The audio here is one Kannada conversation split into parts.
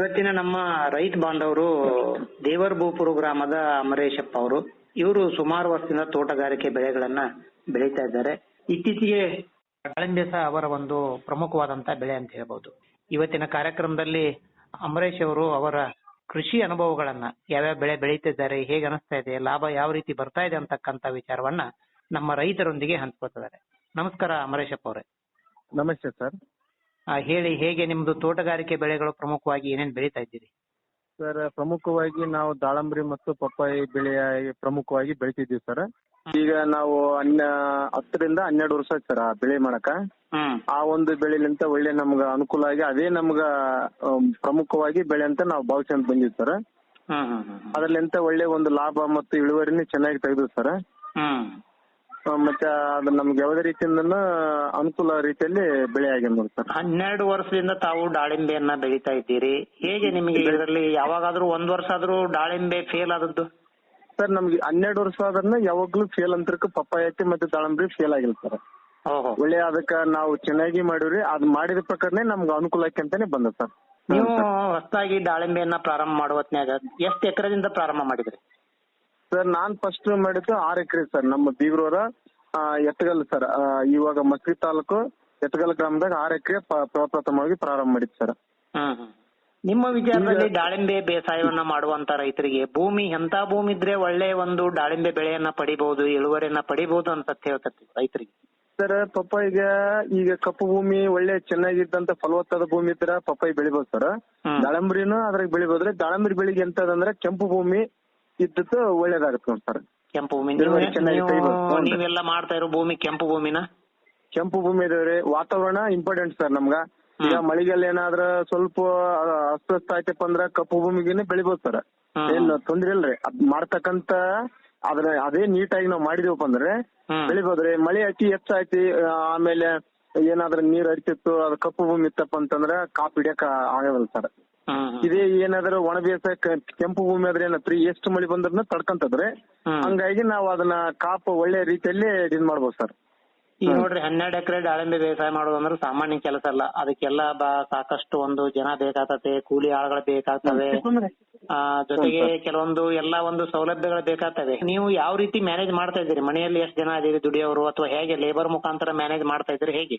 ಇವತ್ತಿನ ನಮ್ಮ ರೈತ ಬಾಂಧವರು ದೇವರಭೂಪುರ ಗ್ರಾಮದ ಅಮರೇಶಪ್ಪ ಅವರು, ಇವರು ಸುಮಾರು ವರ್ಷದಿಂದ ತೋಟಗಾರಿಕೆ ಬೆಳೆಗಳನ್ನ ಬೆಳೀತಾ ಇದ್ದಾರೆ. ಇತ್ತೀಚೆಗೆ ದಾಳಿಂಬೆ ಸಹ ಅವರ ಒಂದು ಪ್ರಮುಖವಾದಂತ ಬೆಳೆ ಅಂತ ಹೇಳ್ಬಹುದು ಇವತ್ತಿನ ಕಾರ್ಯಕ್ರಮದಲ್ಲಿ ಅಮರೇಶ್ ಅವರು ಅವರ ಕೃಷಿ ಅನುಭವಗಳನ್ನ ಯಾವ್ಯಾವ ಬೆಳೆ ಬೆಳೀತಿದ್ದಾರೆ, ಹೇಗೆ ಅನಿಸ್ತಾ ಇದೆ, ಲಾಭ ಯಾವ ರೀತಿ ಬರ್ತಾ ಇದೆ ಅಂತಕ್ಕಂತ ವಿಚಾರವನ್ನ ನಮ್ಮ ರೈತರೊಂದಿಗೆ ಹಂಚ್ಕೋತಿದ್ದಾರೆ. ನಮಸ್ಕಾರ ಅಮರೇಶಪ್ಪ ಅವರೇ. ನಮಸ್ತೆ ಸರ್. ಆ, ಹೇಳಿ ಹೇಗೆ ನಿಮ್ದು ತೋಟಗಾರಿಕೆ ಬೆಳೆಗಳು ಪ್ರಮುಖವಾಗಿ ಏನೇನ್ ಬೆಳೀತಾ ಇದ್ದೀರಿ? ಸರ್ ಪ್ರಮುಖವಾಗಿ ನಾವು ದಾಳಂಬ್ರಿ ಮತ್ತು ಪಪ್ಪಾಯಿ ಬೆಳೆಯ ಪ್ರಮುಖವಾಗಿ ಬೆಳಿತಿದ್ದೀವಿ ಸರ್. ಈಗ ನಾವು ಹತ್ತರಿಂದ ಹನ್ನೆರಡು ವರ್ಷ ಆಯ್ತು ಸರ್ ಆ ಬೆಳೆ ಮಾಡಕ. ಹ್ಮ್. ಆ ಒಂದು ಬೆಳೆಲಿಂತ ಒಳ್ಳೆ ನಮ್ಗ ಅನುಕೂಲ ಆಗಿ ಅದೇ ನಮ್ಗ ಪ್ರಮುಖವಾಗಿ ಬೆಳೆ ಅಂತ ನಾವು ಭಾವಿಸ್ಕೊಂಡ್ ಬಂದಿವಿ ಸರ್. ಹ್ಮ್ ಹ್ಮ್ ಹ್ಮ್ ಅದ್ರಲ್ಲಿಂತ ಒಳ್ಳೆ ಒಂದು ಲಾಭ ಮತ್ತು ಇಳುವರಿನೇ ಚೆನ್ನಾಗಿ ತೆಗೆದು ಸರ್. ಹ್ಮ್. ಮತ್ತೆ ಅದು ನಮ್ಗೆ ಯಾವುದೇ ರೀತಿಯಿಂದ ಅನುಕೂಲ ರೀತಿಯಲ್ಲಿ ಬೆಳೆ ಆಗಿದೆ ನೋಡಿ ಸರ್. ಹನ್ನೆರಡು ವರ್ಷದಿಂದ ತಾವು ದಾಳಿಂಬೆಯನ್ನ ಬೆಳೀತಾ ಇದ್ದೀರಿ. ಹೇಗೆ ನಿಮಗೆ ಇದರಲ್ಲಿ ಯಾವಾಗಾದ್ರೂ ಒಂದ್ ವರ್ಷ ಆದ್ರೂ ದಾಳಿಂಬೆ ಫೇಲ್ ಆದದ್ದು? ಸರ್ ನಮ್ಗೆ ಹನ್ನೆರಡು ವರ್ಷ ಆದ್ರೂ ಯಾವಾಗ್ಲೂ ಫೇಲ್ ಅಂತರಕ್ಕೆ ಪಪ್ಪಾಯಕ್ಕೆ ಮತ್ತೆ ದಾಳಿಂಬೆ ಫೇಲ್ ಆಗಿಲ್ಲ ಸರ್. ಓಹೋ. ಒಳ್ಳೆ ಅದಕ್ಕ ನಾವು ಚೆನ್ನಾಗಿ ಮಾಡಿವ್ರಿ. ಅದ್ ಮಾಡಿದ ಪ್ರಕಾರನೇ ನಮ್ಗೆ ಅನುಕೂಲಕ್ಕೆ ಅಂತಾನೆ ಬಂದ ಸರ್. ನೀವು ಹೊಸದಾಗಿ ದಾಳಿಂಬೆಯನ್ನ ಪ್ರಾರಂಭ ಮಾಡುವ ಹೊತ್ನ್ಯಾಗ ಎಷ್ಟ್ ಎಕರೆದಿಂದ ಪ್ರಾರಂಭ ಮಾಡಿದ್ರಿ? ಸರ್ ನಾನ್ ಫಸ್ಟ್ ಮಾಡಿದ್ದು ಆರ್ ಎಕರೆ ಸರ್ ನಮ್ಮ ಬೀಗ್ರೂರ ಎತ್ತಗಲ್ ಸರ್ ಇವಾಗ ಮಸ್ಕಿ ತಾಲೂಕು ಎತ್ತಗಲ್ ಗ್ರಾಮದಾಗ ಆರ್ ಎಕರೆ ಪ್ರಪ್ರಥಮವಾಗಿ ಪ್ರಾರಂಭ ಮಾಡಿದ್ ಸರ್ ನಿಮ್ಮ ವಿಚಾರದಲ್ಲಿ ದಾಳಿಂಬೆ ಬೇಸಾಯವನ್ನ ಮಾಡುವಂತ ರೈತರಿಗೆ ಭೂಮಿ ಎಂತ ಭೂಮಿ ಇದ್ರೆ ಒಳ್ಳೆ ಒಂದು ದಾಳಿಂಬೆ ಬೆಳೆಯನ್ನ ಪಡಿಬಹುದು ಇಳುವರಿಯನ್ನ ಪಡಿಬಹುದು ಅಂತ ಹೇಳ್ತತಿ ರೈತರಿಗೆ? ಸರ್ ಪಪ್ಪಾಯಿಗೆ ಈಗ ಕಪ್ಪು ಭೂಮಿ ಒಳ್ಳೆ ಚೆನ್ನಾಗಿದ್ದಂತ ಫಲವತ್ತಾದ ಭೂಮಿ ಇದ್ರ ಪಪ್ಪಾಯಿ ಬೆಳಿಬಹುದು ಸರ್. ದಾಳಂಬ್ರಿನೂ ಅದ್ರಾಗ ಬೆಳಿಬಹುದ್ರಿ ದಾಳಂಬ್ರಿ ಬೆಳಿಗ್ಗೆ ಎಂತದಂದ್ರೆ ಕೆಂಪು ಭೂಮಿ ಇದ್ದದ್ದು ಒಳ್ಳೇದಾಗುತ್ತೆ ಸರ್ ಕೆಂಪು ಭೂಮಿ ಇಳುವರಿ ಚೆನ್ನಾಗಿ ತೆಗಿಬೋದು. ಹ್ಞೂ. ನೀವೆಲ್ಲ ಮಾಡ್ತಾ ಇರೋ ಭೂಮಿ ಕೆಂಪು ಭೂಮಿನ ಕೆಂಪು ಭೂಮಿ ಇದಾವ್ರಿ ವಾತಾವರಣ ಇಂಪಾರ್ಟೆಂಟ್ ಸರ್ ನಮ್ಗ ಈಗ ಮಳಿಗೆಲ್ಲ ಏನಾದ್ರ ಸ್ವಲ್ಪ ಅಸ್ವಸ್ಥ ಆಯ್ತಪ್ಪ ಅಂದ್ರ ಕಪ್ಪು ಭೂಮಿಗೆನೆ ಬೆಳಿಬೋದು ಸರ್ ಹ್ಮ್. ಏನ್ ತೊಂದ್ರೆ ಇಲ್ರಿ ಅದ್ ಮಾಡ್ತಕ್ಕಂತ ಅದ್ರ ಅದೇ ನೀಟಾಗಿ ನಾವ್ ಮಾಡಿದೀವಪ್ಪ ಅಂದ್ರೆ ಹ್ಮ್. ಬೆಳಿಬೋದ್ರಿ ಮಳೆ ಅತಿ ಹೆಚ್ಚಾಯ್ತಿ ಆ, ಆಮೇಲೆ ಏನಾದ್ರ ನೀರ್ ಹರಿತಿತ್ತು ಅದ್ ಕಪ್ಪು ಭೂಮಿ ಇತ್ತಪ್ಪ ಅಂತಂದ್ರ ಕಾಪ್ ಹಿಡಿಯಕ ಆಗಲ್ಲ ಸರ್. ಇದೇ ಏನಾದ್ರೂ ಒಣ ಬೇಸಾಯ ಕೆಂಪು ಭೂಮಿ ಆದ್ರೆ ಏನತ್ರಿ ಎಷ್ಟು ಮಳೆ ಬಂದ್ರೂ ತಡ್ಕಂತದ್ರೆ. ಹಂಗಾಗಿ ನಾವ್ ಅದನ್ನ ಕಾಪ್ ಒಳ್ಳೆ ರೀತಿಯಲ್ಲಿ ಇದ್ ಮಾಡ್ಬೋದು ಸರ್. ಈಗ ನೋಡ್ರಿ ಹನ್ನೆರಡು ಎಕರೆ ದಾಳಿಂಬೆ ಬೇಸಾಯ ಮಾಡೋದಂದ್ರೆ ಸಾಮಾನ್ಯ ಕೆಲಸ ಅಲ್ಲ. ಅದಕ್ಕೆಲ್ಲ ಸಾಕಷ್ಟು ಒಂದು ಜನ ಬೇಕಾಗತ್ತೆ ಕೂಲಿ ಆಳುಗಳು ಬೇಕಾಗ್ತವೆ. ಜೊತೆಗೆ ಕೆಲವೊಂದು ಎಲ್ಲ ಒಂದು ಸೌಲಭ್ಯಗಳು ಬೇಕಾಗ್ತವೆ. ನೀವು ಯಾವ ರೀತಿ ಮ್ಯಾನೇಜ್ ಮಾಡ್ತಾ ಇದ್ದೀರಿ? ಮನೆಯಲ್ಲಿ ಎಷ್ಟು ಜನ ಇದೀರಿ ದುಡಿಯೋರು ಅಥವಾ ಹೇಗೆ ಲೇಬರ್ ಮುಖಾಂತರ ಮ್ಯಾನೇಜ್ ಮಾಡ್ತಾ ಇದ್ದೀರಿ ಹೇಗೆ?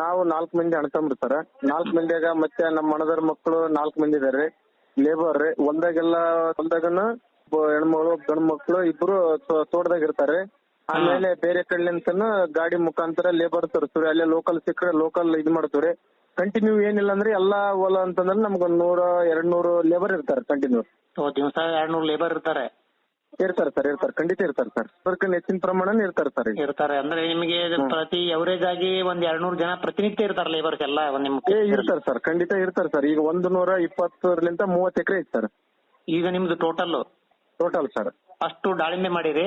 ನಾವು ನಾಲ್ಕು ಮಂದಿ ಅಣ್ತಂಬ್ರಿ ಸರ್ ನಾಲ್ಕು ಮಂದಿಯಾಗ ಮತ್ತೆ ನಮ್ಮ ಅಣ್ಣದರ ಮಕ್ಕಳು ನಾಲ್ಕು ಮಂದಿ ಇದಾರೆ. ಲೇಬರ್ ರೀ. ಒಂದಾಗೆಲ್ಲ, ಒಂದಾಗನ ಹೆಣ್ಮಗಳು ಗಂಡ್ ಮಕ್ಳು ಇಬ್ರು ತೋಟದಾಗ ಇರ್ತಾರೆ. ಆಮೇಲೆ ಬೇರೆ ಕಡೆಲಿಂತನ ಗಾಡಿ ಮುಖಾಂತರ ಲೇಬರ್ ತರಿಸ್ತೀವಿ ಅಲ್ಲೇ ಲೋಕಲ್ ಸಿಕ್ಕರೆ ಲೋಕಲ್ ಇದ್ ಮಾಡ್ತೀವ್ರಿ ಕಂಟಿನ್ಯೂ ಏನಿಲ್ಲ ಅಂದ್ರೆ ಎಲ್ಲಾ ಹೊಲ ಅಂತಂದ್ರೆ ನಮ್ಗೊಂದ್ ನೂರ ಎರಡ್ ನೂರು ಲೇಬರ್ ಇರ್ತಾರೆ ಕಂಟಿನ್ಯೂ ದಿವಸ ಎರಡ್ ನೂರು ಲೇಬರ್ ಇರ್ತಾರೆ. ಇರ್ತಾರೆ ಸರ್ ಇರ್ತಾರೆ. ಖಂಡಿತ ಇರ್ತಾರೆ ಸರ್. ಅದಕ್ಕೆ ಹೆಚ್ಚಿನ ಪ್ರಮಾಣ ಇರ್ತಾರೆ ಸರ್ ಈಗ ಇರ್ತಾರೆ. ಅಂದ್ರೆ ನಿಮಗೆ ಪ್ರತಿ ಎವರೇಜ್ ಆಗಿ ಒಂದ್ ಎರಡ್ನೂರ್ ಜನ ಪ್ರತಿನಿತ್ಯ ಇರ್ತಾರೆ ಲೇಬರ್ಸ್ ಎಲ್ಲ ಒಂದ್ ನಿಮ್ ಏ ಇರ್ತಾರೆ ಸರ್. ಖಂಡಿತ ಇರ್ತಾರೆ ಸರ್. ಈಗ ಒಂದು ನೂರ ಇಪ್ಪತ್ತರಿಂದ ಮೂವತ್ತು ಎಕರೆ ಐತೆ ಸರ್ ಈಗ ನಿಮ್ದು ಟೋಟಲ್ ಟೋಟಲ್ ಸರ್. ಅಷ್ಟು ದಾಳಿಂಬೆ ಮಾಡಿರಿ?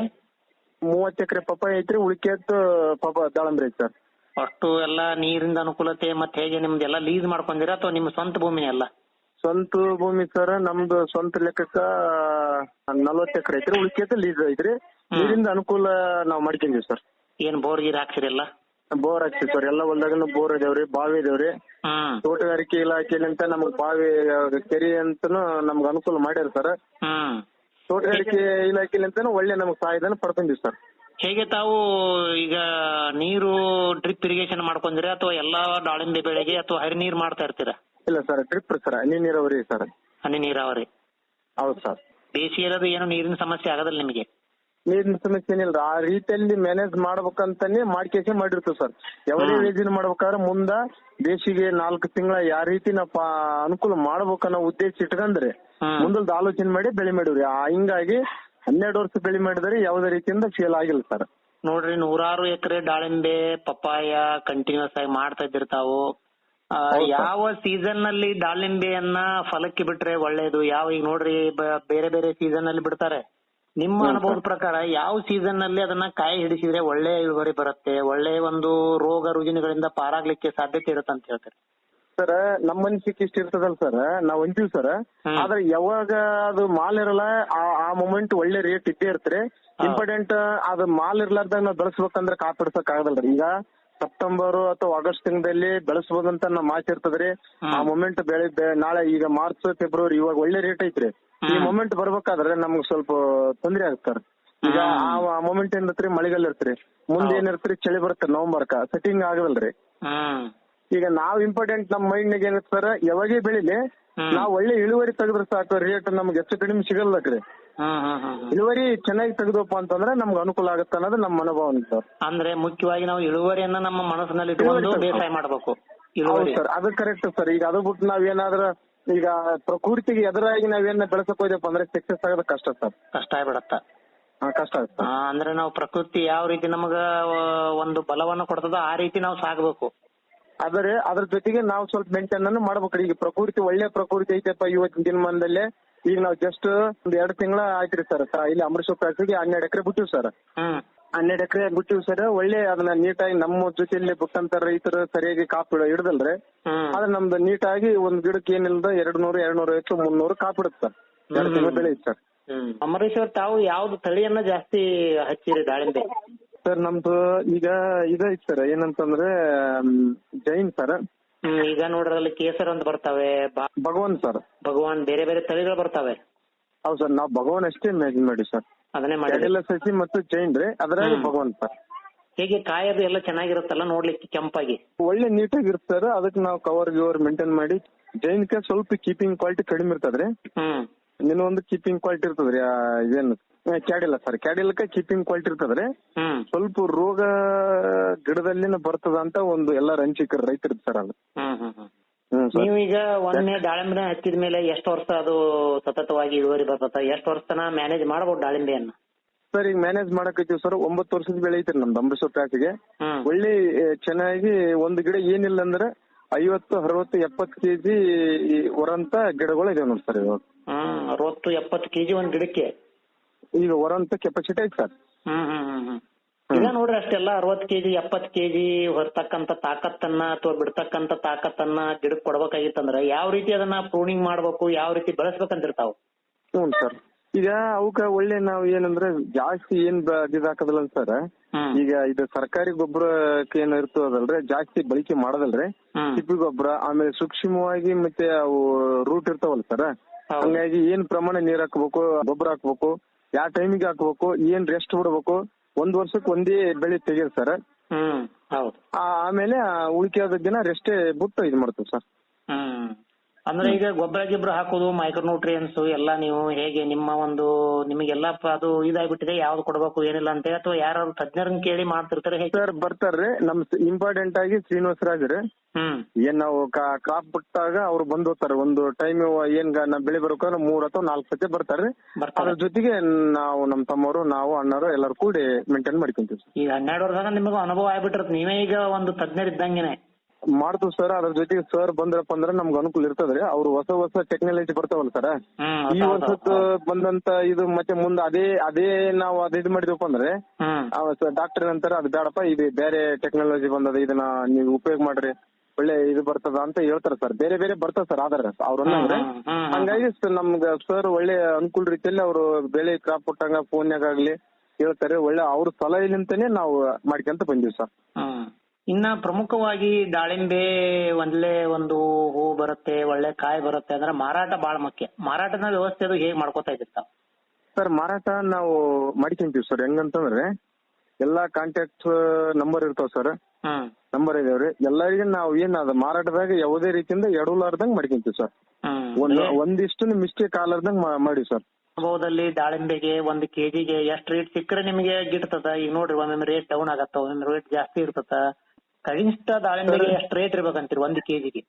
ಮೂವತ್ತು ಎಕರೆ ಪಪ್ಪಾಯ ಐತ್ರಿ ಉಳಿಕೆದ್ದು ಪಪ್ಪ ದಾಳಿಂಬೆ ಐತಿ ಸರ್. ಅಷ್ಟು ಎಲ್ಲ ನೀರಿಂದ ಅನುಕೂಲತೆ ಮತ್ತೆ ಹೇಗೆ ನಿಮ್ದೆಲ್ಲ ಲೀಸ್ ಮಾಡ್ಕೊಂಡಿರಾ ಅಥವಾ ನಿಮ್ಮ ಸ್ವಂತ ಭೂಮಿ ಎಲ್ಲ ಸ್ವಂತ ಭೂಮಿ ಸರ್ ನಮ್ದು ಸ್ವಂತ ಲೆಕ್ಕಕ್ಕ ನಲ್ವತ್ತು ಎಕರೆ ಐತ್ರಿ ಉಳಿಕೆದ ಲೀಸ್ ಐತ್ರಿ. ನೀರಿಂದ ಅನುಕೂಲ ನಾವ್ ಮಾಡ್ಕೊಂಡಿವಿ ಸರ್. ಏನ್ ಬೋರ್ ಗೀರ್ ಹಾಕ್ಸಿರಿಲ್ಲ ಬೋರ್ ಹಾಕ್ತಿವಿ ಸರ್ ಎಲ್ಲ ಹೊಲ್ದಾಗನು ಬೋರ್ ಇದಾವ್ರಿ ಬಾವಿ ಇದಾವ್ರಿ ತೋಟಗಾರಿಕೆ ಇಲಾಖೆಲಿಂತ ನಮ್ಗ್ ಬಾವಿ ಕೆರಿ ಅಂತನು ನಮ್ಗ್ ಅನುಕೂಲ ಮಾಡ್ಯಾರ ಸರ್. ತೋಟಗಾರಿಕೆ ಇಲಾಖೆಲಿಂತಾನು ಒಳ್ಳೆ ನಮ್ಗ್ ಸಹಾಯಧನ ಪಡ್ಕೊಂಡಿವಿ ಸರ್. ಹೇಗೆ ತಾವು ಈಗ ನೀರು ಡ್ರಿಪ್ ಇರಿಗೇಷನ್ ಮಾಡ್ಕೊಂಡ್ರಿ ಅಥವಾ ಎಲ್ಲಾ ದಾಳಿಂಬೆ ಬೆಳೆಗೆ ಅಥವಾ ಹರಿ ನೀರ್ ಮಾಡ್ತಾ ಇರ್ತೀರಾ? ಇಲ್ಲ ಸರ್ ಟ್ರಿಪ್ ಸರ್ ಹನಿ ನೀರಾವರಿ ಸರ್ ಹನಿ ನೀರಾವರಿ. ಹೌದು ಸರ್ ಬೇಸಿಗೆಯಲ್ಲಿ ಏನು ನೀರಿನ ಸಮಸ್ಯೆ ಆಗೋದಿಲ್ಲ ನಿಮಗೆ? ನೀರಿನ ಸಮಸ್ಯೆ ಏನಿಲ್ಲ ಆ ರೀತಿಯಲ್ಲಿ ಮ್ಯಾನೇಜ್ ಮಾಡ್ಬೇಕಂತಾನೆ ಮಾಡ್ಕೇಸಿ ಮಾಡಿರ್ತೀವಿ ಸರ್ ಯಾವುದೇ. ಯೋಜನೆ ಮಾಡ್ಬೇಕಾದ್ರೆ ಮುಂದ ಬೇಸಿಗೆ ನಾಲ್ಕು ತಿಂಗಳ ಯಾವ ರೀತಿ ನಾವು ಅನುಕೂಲ ಮಾಡ್ಬೇಕನ್ನೋ ಉದ್ದೇಶ ಇಟ್ಕೊಂಡ್ರೆ ಮುಂದಲ್ದು ಆಲೋಚನೆ ಮಾಡಿ ಬೆಳೆ ಮಾಡಿವ್ರಿ. ಆ ಹಿಂಗಾಗಿ ಹನ್ನೆರಡು ವರ್ಷ ಬೆಳೆ ಮಾಡಿದ್ರೆ ಯಾವುದೇ ರೀತಿಯಿಂದ ಫೇಲ್ ಆಗಿಲ್ಲ ಸರ್ ನೋಡ್ರಿ ನೂರಾರು ಎಕರೆ ದಾಳಿಂಬೆ ಪಪ್ಪಾಯ ಕಂಟಿನ್ಯೂಸ್ ಆಗಿ ಮಾಡ್ತಾ ಇದ್ದೀರಿ ತಾವು ಆ, ಹೌದು ಸರ್. ಯಾವ ಸೀಸನ್ನಲ್ಲಿ ದಾಳಿಂಬೆಯನ್ನ ಫಲಕ್ಕೆ ಬಿಟ್ರೆ ಒಳ್ಳೇದು? ಯಾವ ಈಗ ನೋಡ್ರಿ ಬೇರೆ ಬೇರೆ ಸೀಸನ್ನಲ್ಲಿ ಬಿಡ್ತಾರೆ. ನಿಮ್ಮ ಅನುಭವದ ಪ್ರಕಾರ ಯಾವ ಸೀಸನ್ನಲ್ಲಿ ಅದನ್ನ ಕಾಯಿ ಹಿಡಿಸಿದ್ರೆ ಒಳ್ಳೆ ಇಳುವರಿ ಬರುತ್ತೆ ಒಳ್ಳೆ ಒಂದು ರೋಗ ರುಜಿನಗಳಿಂದ ಪಾರಾಗ್ಲಿಕ್ಕೆ ಸಾಧ್ಯತೆ ಇರುತ್ತೆ ಅಂತ ಹೇಳ್ತಾರೆ? ಸರ್ ನಮ್ ಮನಸ್ಸಿಗೆ ಇಷ್ಟ ಇರ್ತದಲ್ಲ ಸರ್ ನಾವ್ ಅಂತೀವಿ ಸರ್. ಆದ್ರೆ ಯಾವಾಗ ಅದು ಮಾಲ್ ಇರಲ್ಲ ಆ- ಆ ಮೊಮೆಂಟ್ ಒಳ್ಳೆ ರೇಟ್ ಇದ್ದೇ ಇರ್ತಾರೆ. ಇಂಪಾರ್ಟೆಂಟ್ ಅದು ಮಾಲ್ ಇರ್ಲಾರ್ದಾಗ ನಾವ್ ಬೆಳೆಸ್ಬೇಕಂದ್ರೆ ಕಾಪಾಡ್ಸಕ್ ಆಗದಲ್ರಿ. ಈಗ ಸೆಪ್ಟೆಂಬರ್ ಅಥವಾ ಆಗಸ್ಟ್ ತಿಂಗಳಲ್ಲಿ ಬೆಳೆಸಬಹುದಂತ ನಮ್ಮ ಆಸೆ ಇರ್ತದ್ರಿ. ಆ ಮೊಮೆಂಟ್ ಬೆಳೆ ನಾಳೆ ಈಗ ಮಾರ್ಚ್ ಫೆಬ್ರವರಿ ಇವಾಗ ಒಳ್ಳೆ ರೇಟ್ ಐತ್ರಿ. ಈ. ಮೊಮೆಂಟ್ ಬರ್ಬೇಕಾದ್ರೆ ನಮ್ಗ್ ಸ್ವಲ್ಪ ತೊಂದ್ರೆ ಆಗುತ್ತೆ ಸರ್ ಈಗ ಆ ಮೊಮೆಂಟ್ ಏನ್ ಇರ್ತ್ರಿ ಮಳೆಗಾಲ ಇರ್ತ್ರಿ. ಮುಂದೆ ಏನ್ ಚಳಿ ಬರುತ್ತೆ ನವೆಂಬರ್ಕ. ಸೆಟ್ಟಿಂಗ್ ಆಗಲ್ರಿ ಈಗ ನಾವ್ ಇಂಪಾರ್ಟೆಂಟ್ ನಮ್ಮ ಮೈಂಡ್ ನಾಗ ಏನ್ ಸರ್ ಯಾವಾಗೇ ಬೆಳಿಲಿ. ನಾವ್ ಒಳ್ಳೆ ಇಳುವರಿ ತೆಗೆದ್ರೆ ಸಾಕು ರೇಟ್ ನಮ್ಗೆ ಹೆಚ್ಚು ಕಡಿಮೆ ಸಿಗಲ್ಲಕ್ರಿ. ಇಳುವರಿ ಚೆನ್ನಾಗಿ ತೆಗೆದಪ್ಪ ಅಂತಂದ್ರೆ ನಮ್ಗೆ ಅನುಕೂಲ ಆಗುತ್ತೆ ಅನ್ನೋದು ನಮ್ಮ ಅನುಭವ ಸರ್. ಅಂದ್ರೆ ಮುಖ್ಯವಾಗಿ ನಾವು ಇಳುವರಿಯನ್ನ ನಮ್ಮ ಮನಸ್ಸಿನಲ್ಲಿ ಇಟ್ಕೊಂಡು ಬೇಸಾಯ ಮಾಡಬೇಕು. ಹೌದು ಇಳುವರಿ. ಸರ್ ಅದು ಕರೆಕ್ಟ್ ಸರ್. ಈಗ ಅದು ಬಿಟ್ಟು ನಾವ್ ಏನಾದ್ರ ಈಗ ಪ್ರಕೃತಿಗೆ ಎದುರಾಗಿ ನಾವೇನ ಬೆಳೆಸಕ್ ಹೋಯ್ದಪ್ಪ ಅಂದ್ರೆ ಸಕ್ಸಸ್ ಆಗೋದು ಕಷ್ಟ ಸರ್. ಕಷ್ಟ ಆಗ್ಬಿಡತ್ತ. ಕಷ್ಟ ಅಂದ್ರೆ ನಾವು ಪ್ರಕೃತಿ ಯಾವ ರೀತಿ ನಮಗ ಒಂದು ಬಲವನ್ನ ಕೊಡ್ತದೋ ಆ ರೀತಿ ನಾವು ಸಾಗಬೇಕು. ಆದರೆ ಅದ್ರ ಜೊತೆಗೆ ನಾವು ಸ್ವಲ್ಪ ಮೇಂಟೈನ್ ಅನ್ನು ಮಾಡ್ಬೇಕು ಈಗ ಪ್ರಕೃತಿ ಒಳ್ಳೆ ಪ್ರಕೃತಿ ಐತೆಪ್ಪ ಇವತ್ತಿನ ದಿನಮಾನದಲ್ಲಿ. ಈಗ ನಾವು ಜಸ್ಟ್ ಒಂದ್ ಎರಡು ತಿಂಗಳ ಆಯ್ತ್ರಿ ಸರ್ ಇಲ್ಲಿ ಅಮೃತ ಫ್ಯಾಕ್ಟ್ರಿಗೆ ಹನ್ನೆರಡು ಎಕರೆ ಬಿಟ್ಟಿವಿ ಸರ್ ಹನ್ನೆರಡು ಎಕರೆ ಬಿಟ್ಟಿವಿ ಸರ್ ಒಳ್ಳೆ ಅದನ್ನ ನೀಟಾಗಿ ನಮ್ಮ ಜೊತೆಯಲ್ಲಿ ಬಿಟ್ಟಂತ ರೈತರು ಸರಿಯಾಗಿ ಕಾಪಿ ಹಿಡ್ದಲ್ರಿ. ಅದ್ರ ನಮ್ದು ನೀಟಾಗಿ ಒಂದ್ ಗಿಡಕ್ಕೆ ಏನಿಲ್ಲದ ಎರಡ್ ನೂರು ಎರಡ್ ನೂರ ಐವತ್ತು ಮುನ್ನೂರು ಕಾಪಿಡುತ್ತೆ ಸರ್ ಎರಡು ಬೆಳೆ ಇತ್ತು ಸರ್ ಅಮರೇಶ್ವರ್ ಅಮರೇಶ್ ಅವ್ರ ತಾವು ಯಾವ್ದು ತಳಿಯನ್ನ ಜಾಸ್ತಿ ಹಚ್ಚಿರಿ ದಾಳಿಂಬೆ? ಸರ್ ನಮ್ದು ಈಗ ಇದೈತ್ ಸರ್ ಏನಂತಂದ್ರೆ ಜೈನ್ ಸರ್ ಹ್ಮ್ ಈಗ ನೋಡ್ರಲ್ಲಿ ಕೇಸರ್ ಅಂತ ಬರ್ತಾವೆ ಬಾ- ಭಗವಾನ್ ಸರ್. ಭಗವಾನ್ ಬೇರೆ ಬೇರೆ ತಳಿಗಳು ಬರ್ತಾವೆ. ಹೌದು ಸರ್ ನಾವು ಭಗವಾನ್ ಅಷ್ಟೇ ಇಮ್ಯಾಜಿನ್ ಮಾಡಿ ಸರ್. ಅದನ್ನೇ ಮಾಡಿ ಸಸಿ ಮತ್ತು ಜೈನ್ ರೀ ಅದ್ರಾಗ ಹ್ಮ್. ಭಗವಾನ್ ಸರ್. ಹೇಗೆ ಕಾಯದು ಎಲ್ಲ ಚೆನ್ನಾಗಿರುತ್ತಲ್ಲ ನೋಡ್ಲಿಕ್ಕೆ ಕೆಂಪಾಗಿ. ಒಳ್ಳೆ ನೀಟಾಗಿ ಇರುತ್ತೆ ಸರ್ ಅದಕ್ಕೆ ನಾವು ಕವರ್ ಗಿವರ್ ಮೇಂಟೈನ್ ಮಾಡಿ ಜೈನ್ಕ ಸ್ವಲ್ಪ ಕೀಪಿಂಗ್ ಕ್ವಾಲಿಟಿ ಕಡಿಮೆ ಇರ್ತದ್ರಿ ಹ್ಮ್. ನಿನ್ನ ಒಂದು ಕೀಪಿಂಗ್ ಕ್ವಾಲಿಟಿ ಇರ್ತದ್ರಿ ಆ, ಇದೇನು? ಕ್ಯಾಡಿಲ್ಲ ಸರ್ ಕ್ಯಾಡಿಲ್ಲಕ್ಕ ಕೀಪಿಂಗ್ ಕ್ವಾಲಿಟಿ ಇರ್ತದ್ರಿ. ಹ್ಮ್. ಸ್ವಲ್ಪ ರೋಗ ಗಿಡದಲ್ಲಿನ ಬರ್ತದ ಅಂತ ಒಂದು ಎಲ್ಲ ರಂಚಿಕರ ರೈತರು ಸರ್ ಅದು. ಹ್ಮ್ ಹ್ಮ್ ಹ್ಮ್. ಹ್ಮ್ ಸರ್ ನೀವೀಗ ಒಮ್ಮೆ ದಾಳಿಂಬೆ ಹಚ್ಚಿದ ಮೇಲೆ ಎಷ್ಟು ವರ್ಷ ಅದು ಸತತವಾಗಿ ಇಳುವರಿ ಬರ್ತದ? ಎಷ್ಟು ವರ್ಷ ತನ ಮ್ಯಾನೇಜ್ ಮಾಡಬಹುದು ದಾಳಿಂಬೆಯನ್ನ? ಸರ್ ಈಗ ಮ್ಯಾನೇಜ್ ಮಾಡಕತ್ತೀವಿ ಸರ್ ಒಂಬತ್ತು ವರ್ಷದ ಬೆಳೆ ಐತ್ರಿ ನಮ್ದು ಅಂಬರೀಶ್ವರ ಪ್ಯಾಟಿಗೆ ಹ್ಮ್. ಒಳ್ಳೆ ಆ, ಚೆನ್ನಾಗಿ ಒಂದು ಗಿಡ ಏನಿಲ್ಲ ಅಂದ್ರೆ ಐವತ್ತು ಅರವತ್ತು ಎಪ್ಪತ್ತು ಕೆಜಿ ಹೊರಂತ ಗಿಡಗಳು ಇದಾವೆ ನೋಡಿ ಸರ್ ಇವಾಗ. ಹ್ಮ್ ಅರವತ್ತು ಎಪ್ಪತ್ತು ಕೆಜಿ ಒಂದ್ ಗಿಡಕ್ಕೆ. ಈಗ ಹೊರಂತ ಕೆಪಾಸಿಟಿ ಐತೆ ಸರ್. ಹ್ಮ್ ಹ್ಮ್ ಹ್ಮ್ ಹ್ಮ್. ಈಗ ನೋಡ್ರಿ ಅಷ್ಟೆಲ್ಲ ಅರವತ್ ಕೆಜಿ ಎಪ್ಪತ್ ಕೆಜಿ ಹೊರತಕ್ಕಂತ ತಾಕತ್ತನ್ನ ಅಥವಾ ಬಿಡ್ತಕ್ಕಂತ ತಾಕತ್ತನ್ನ ಗಿಡಕ್ ಕೊಡ್ಬೇಕಾಗಿತ್ತಂದ್ರ ಯಾವ ರೀತಿ ಅದನ್ನ ಪ್ರೂನಿಂಗ್ ಮಾಡ್ಬೇಕು ಯಾವ ರೀತಿ ಬೆಳೆಸ್ಬೇಕಂತಿರ್ತಾವ. ಹ್ಞೂ ಸರ್. ಈಗ ಅವಕ್ಕ ಒಳ್ಳೆ ನಾವ್ ಏನಂದ್ರೆ ಜಾಸ್ತಿ ಏನ್ ಇದ್ ಹಾಕದಲ್ಲ ಸರ್. ಈಗ ಇದು ಸರ್ಕಾರಿ ಗೊಬ್ಬರಕ್ಕೆ ಏನ್ ಇರ್ತದಲ್ರಿ ಜಾಸ್ತಿ ಬಳಕೆ ಮಾಡೋದಲ್ರಿ. ತಿಪ್ಪಿ ಗೊಬ್ಬರ ಆಮೇಲೆ ಸೂಕ್ಷ್ಮವಾಗಿ ಮತ್ತೆ ಅವು ರೂಟ್ ಇರ್ತಾವಲ್ಲ ಸರ್. ಹಂಗಾಗಿ ಏನ್ ಪ್ರಮಾಣ ನೀರ್ ಹಾಕ್ಬೇಕು ಗೊಬ್ಬರ ಹಾಕ್ಬೇಕು ಯಾವ ಟೈಮಿಗೆ ಹಾಕ್ಬೇಕು ಏನ್ ರೆಸ್ಟ್ ಬಿಡ್ಬೇಕು ಒಂದ್ ವರ್ಷಕ್ಕೆ ಒಂದೇ ಬೆಳೆ ತೆಗೀರಿ ಸರ್. ಆಮೇಲೆ ಉಳಿಕೆಯಾದ ದಿನ ರೆಸ್ಟೇ ಬಿಟ್ಟು ಇದ್ ಮಾಡ್ತೀವಿ ಸರ್. ಅಂದ್ರೆ ಈಗ ಗೊಬ್ಬರ ಗಿಬ್ಬರ ಹಾಕೋದು ಮೈಕ್ರೋನ್ಯೂಟ್ರಿಯನ್ಸ್ ಎಲ್ಲ ನೀವು ಹೇಗೆ ನಿಮ್ಮ ಒಂದು ನಿಮಗೆಲ್ಲ ಅದು ಇದಾಗ್ಬಿಟ್ಟಿದೆ ಯಾವ್ದು ಕೊಡಬೇಕು ಏನಿಲ್ಲ ಅಂತ ಅಥವಾ ಯಾರು ತಜ್ಞರನ್ನ ಕೇಳಿ ಮಾಡ್ತಿರ್ತಾರೆ ಸರ್ ಬರ್ತಾರ್ರಿ. ನಮ್ ಇಂಪಾರ್ಟೆಂಟ್ ಆಗಿ ಶ್ರೀನಿವಾಸ ರಾಜ್ ಹ್ಮ್. ಏನ್ ನಾವು ಕ್ರಾಪ್ ಬಿಟ್ಟಾಗ ಅವ್ರು ಬಂದ್ ಹೋಗ್ತಾರೆ. ಒಂದು ಟೈಮ್ ಏನ್ ನಾವ್ ಬೆಳೆ ಬರ್ಬೇಕಾದ್ರೆ ಮೂರ್ ಅಥವಾ ನಾಲ್ಕು ಸತಿ ಬರ್ತಾರ್ರಿ ಬರ್ತಾರೆ. ಅದ್ರ ಜೊತೆಗೆ ನಾವು ನಮ್ ತಮ್ಮವರು ನಾವು ಅಣ್ಣರು ಎಲ್ಲರೂ ಕೂಡಿ ಮೇಂಟೈನ್ ಮಾಡ್ಕೊಂತೀವಿ ಈ ಈಗ ಹನ್ನೆರಡು ವರ್ಷ ನಿಮಗೂ ಅನುಭವ ಆಗ್ಬಿಟ್ಟಿರುತ್ತೆ. ನೀವೇ ಈಗ ಒಂದು ತಜ್ಞರಿದ್ದಂಗೆನೆ. ಮಾಡ್ತೀವಿ ಸರ್ ಅದ್ರ ಜೊತೆಗೆ ಸರ್ ಬಂದ್ರಪ್ಪ ಅಂದ್ರೆ ನಮ್ಗೆ ಅನುಕೂಲ ಇರ್ತದ್ರಿ. ಅವ್ರು ಹೊಸ ಹೊಸ ಟೆಕ್ನಾಲಜಿ ಬರ್ತಾವಲ್ಲ ಸರ್ ಈ ವರ್ಷದ ಬಂದಂತ ಇದು ಮತ್ತೆ ಮುಂದೆ ಅದೇ ಅದೇ ನಾವು ಅದ್ ಇದು ಮಾಡಿದ್ವಪ್ಪ ಅಂದ್ರೆ ಡಾಕ್ಟರ್ ಅಂತಾರೆ ಅದು ಬೇಡಪ್ಪ ಇದು ಬೇರೆ ಟೆಕ್ನಾಲಜಿ ಬಂದದ ಇದನ್ನ ನೀವು ಉಪಯೋಗ ಮಾಡ್ರಿ. ಒಳ್ಳೆ ಇದು ಬರ್ತದ ಅಂತ ಹೇಳ್ತಾರೆ ಸರ್ ಬೇರೆ ಬೇರೆ ಬರ್ತದೆ ಸರ್ ಆದ್ರೆ ಅವ್ರನ್ನ. ಹಂಗಾಗಿ ನಮ್ಗೆ ಸರ್ ಒಳ್ಳೆ ಅನುಕೂಲ ರೀತಿಯಲ್ಲಿ ಅವರು ಬೆಳೆ ಕ್ರಾಪ್ ಕೊಟ್ಟಂಗ ಫೋನ್ಯಾಗ ಆಗ್ಲಿ ಹೇಳ್ತಾರೆ. ಒಳ್ಳೆ ಅವ್ರ ಸಲಹೆಲಿಂತಾನೆ ನಾವು ಮಾಡ್ಕೊಂತ ಬಂದಿವಿ ಸರ್ ಇನ್ನ ಪ್ರಮುಖವಾಗಿ ದಾಳಿಂಬೆ ಒಂದ್ಲೇ ಒಂದು ಹೂ ಬರುತ್ತೆ ಒಳ್ಳೆ ಕಾಯಿ ಬರುತ್ತೆ ಅಂದ್ರೆ ಮಾರಾಟ ಬಹಳ ಮುಖ್ಯ. ಮಾರಾಟದ ವ್ಯವಸ್ಥೆ ಅದು ಹೇಗ್ ಮಾಡ್ಕೊತಾ ಇದ್ದೀರಿ ತಾವು? ಸರ್ ಮಾರಾಟ ನಾವು ಮಾಡ್ಕೊಂತೀವಿ ಸರ್. ಹೆಂಗಂತಂದ್ರೆ ಎಲ್ಲಾ ಕಾಂಟ್ಯಾಕ್ಟ್ ನಂಬರ್ ಇರ್ತಾವ ಸರ್. ನಂಬರ್ ಇದಾವ್ರಿ. ಎಲ್ಲರಿಗೂ ನಾವು ಏನ್ ಅದ ಮಾರಾಟದಾಗ ಯಾವುದೇ ರೀತಿಯಿಂದ ಎಡವಲಾರ್ದಂಗ್ ಮಾಡ್ಕೊಂತೀವಿ ಸರ್. ಒಂದಿಷ್ಟು ಮಿಸ್ಟೇಕ್ ಆಗಲಾರ್ದಂಗ್ ಮಾಡಿ ಸರ್. ಅನುಭವದಲ್ಲಿ ದಾಳಿಂಬೆಗೆ ಒಂದ್ ಕೆಜಿಗೆ ಎಷ್ಟ್ ರೇಟ್ ಸಿಕ್ಕರೆ ನಿಮಗೆ ಗಿಟ್ತದ? ಈಗ ನೋಡ್ರಿ ಒಂದೊಂದ್ ರೇಟ್ ಡೌನ್ ಆಗತ್ತ ಒಮ್ಮೊಮ್ಮೆ ರೇಟ್ ಜಾಸ್ತಿ ಇರ್ತದ? ಕನಿಷ್ಠ ದಾಳಿಂಬೆಗೆ ಎಷ್ಟು ರೇಟ್ ಇರ್ಬೇಕಂತೀರಿ ಒಂದ್ ಕೆಜಿಗೆ.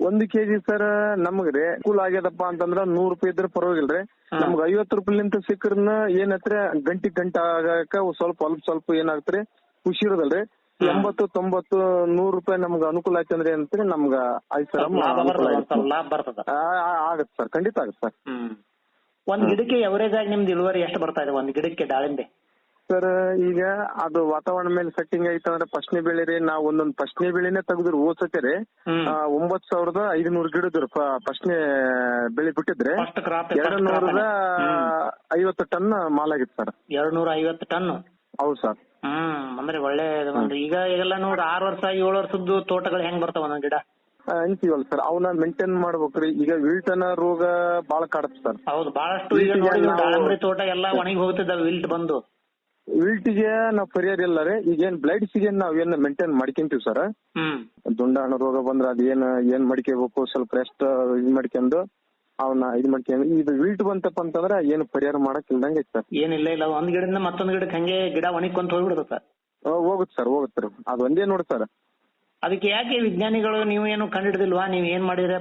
ಒಂದ್ ಕೆಜಿ ಸರ್ ನಮಗ್ರಿ ಅನುಕೂಲ ಆಗ್ಯದಪ್ಪ ಅಂತಂದ್ರ ನೂರ್ ರೂಪಾಯಿ ಇದ್ರೆ ಪರವಾಗಿಲ್ರಿ. ನಮ್ಗ್ ಐವತ್ ರೂಪಾಯಿಲಿಂತ ಸಿಕ್ಕ್ರನ್ನ ಏನತ್ರಿ ಗಂಟಿ ಗಂಟ ಆಗಕ ಸ್ವಲ್ಪ ಸ್ವಲ್ಪ ಸ್ವಲ್ಪ ಏನಾಗ್ತ್ರಿ ಖುಷಿ ಇರೋದಲ್ರಿ. ಎಂಬತ್ತು ತೊಂಬತ್ತು ನೂರ್ ರೂಪಾಯಿ ನಮ್ಗ ಅನುಕೂಲ ಆಯ್ತಂದ್ರೆ ಏನಂತ್ರಿ ನಮ್ಗ ಐದು ಸರ್ ಆಗತ್ ಸರ್ ಖಂಡಿತ ಆಗತ್ ಸರ್ ಒಂದ್ ಗಿಡಕ್ಕೆ ಎವರೇಜ್ ಆಗಿ ನಿಮ್ದು ಇಳುವರಿ ಎಷ್ಟು ಬರ್ತಾ ಇದೆ ಒಂದ್ ಗಿಡಕ್ಕೆ ದಾಳಿಂಬೆ? ಸರ್ ಈಗ ಅದು ವಾತಾವರಣ ಮೇಲೆ ಸೆಟ್ಟಿಂಗ್ ಆಯ್ತು ಅಂದ್ರೆ ಪಶ್ನಿ ಬೆಳೆ ರೀ ನಾವ್ ಒಂದೊಂದ್ ಫಸ್ಟ್ನೇ ಬೆಳೆನೆ ತೆಗೆದ್ರು ಸತಿ ರೀ. ಹ್ಮ್. ಆ, ಒಂಬತ್ ಸಾವಿರದ ಐದ್ನೂರ್ ಗಿಡದ್ರು ಪಶ್ನಿ ಬೆಳೆ ಬಿಟ್ಟಿದ್ರೆ. ಫಸ್ಟ್ ಕ್ರಾಪ್ ಎರಡ್ ನೂರದ ಐವತ್ತು ಟನ್ ಮಾಲ್ ಆಗಿತ್ತು ಸರ್. ಎರಡ್ನೂರ ಐವತ್ತು ಟನ್. ಹೌದು ಸರ್. ಹ್ಮ್ ಅಂದ್ರೆ ಒಳ್ಳೆ ಈಗ ಎಲ್ಲ ನೋಡ್ರಿ ಆರ್ ವರ್ಷ ಏಳು ವರ್ಷದ್ದು ತೋಟಗಳು ಹೆಂಗ್ ಬರ್ತಾವ ಒಂದೊಂದ್ ಗಿಡ? ಅಂತೀವಲ್ಲ ಸರ್ ಅವನ್ನ ಮೇಂಟೈನ್ ಮಾಡ್ಬೇಕ್ರಿ ಈಗ ವಿಲ್ಟನ ರೋಗ ಬಾಳ ಕಾಡತ್ ಸರ್. ಹೌದು ಬಹಳಷ್ಟು ಈಗ ನೋಡಿದ್ರೆ ತೋಟ ಎಲ್ಲಾ ಒಣಗಿ ಹೋಗ್ತಿದ್ದಾವೆ ವಿಲ್ಟ್ ಬಂದು. ವಿಲ್ಟಿಗೆ ನಾವ್ ಪರಿಹಾರ ಇಲ್ಲ ರೀ. ಈಗ ಏನ್ ಬ್ಲೈಡ್ಸ್ಗೆ ನಾವ್ ಏನ್ ಮೇಂಟೈನ್ ಮಾಡ್ಕೊಂತೀವಿ ಸರ್ ದುಂಡಾಣ ರೋಗ ಬಂದ್ರ ಅದೇನ್ ಏನ್ ಮಾಡ್ಕೋಬೇಕು? ಸ್ವಲ್ಪ ರೆಸ್ಟ್ ಇದ್ ಮಾಡ್ಕೊಂಡು ಅವನ್ನ ಇದ್ ಮಾಡ್ಕೊಂಡು ಇದು ವಿಲ್ಟ್ ಬಂತಪ್ಪ ಅಂತಂದ್ರ ಏನು ಪರಿಹಾರ ಮಾಡಕ್ ಇಲ್ದಂಗೆ ಸರ್ ಏನಿಲ್ಲ ಇಲ್ಲ ಒಂದ್ ಗಿಡದಿಂದ ಮತ್ತೊಂದ್ ಗಿಡಕ್ಕೆ ಹಂಗೆ ಗಿಡ ಒಣಕೊಂತ ಹೋಗ್ಬಿಡುತ್ತ ಸರ್ ಹೋಗುತ್ತೆ ಸರ್ ಹೋಗುತ್ತೆ ಸರ್ ಅದ್ ಒಂದೇ ನೋಡಿ ಸರ್ ಅದಕ್ಕೆ ಯಾಕೆ ವಿಜ್ಞಾನಿಗಳು ನೀವು ಏನು ಕಂಡಿಡ್ದಿಲ್ವಾ? ನೀವ್ ಏನ್ ಮಾಡಿದ್ರೆ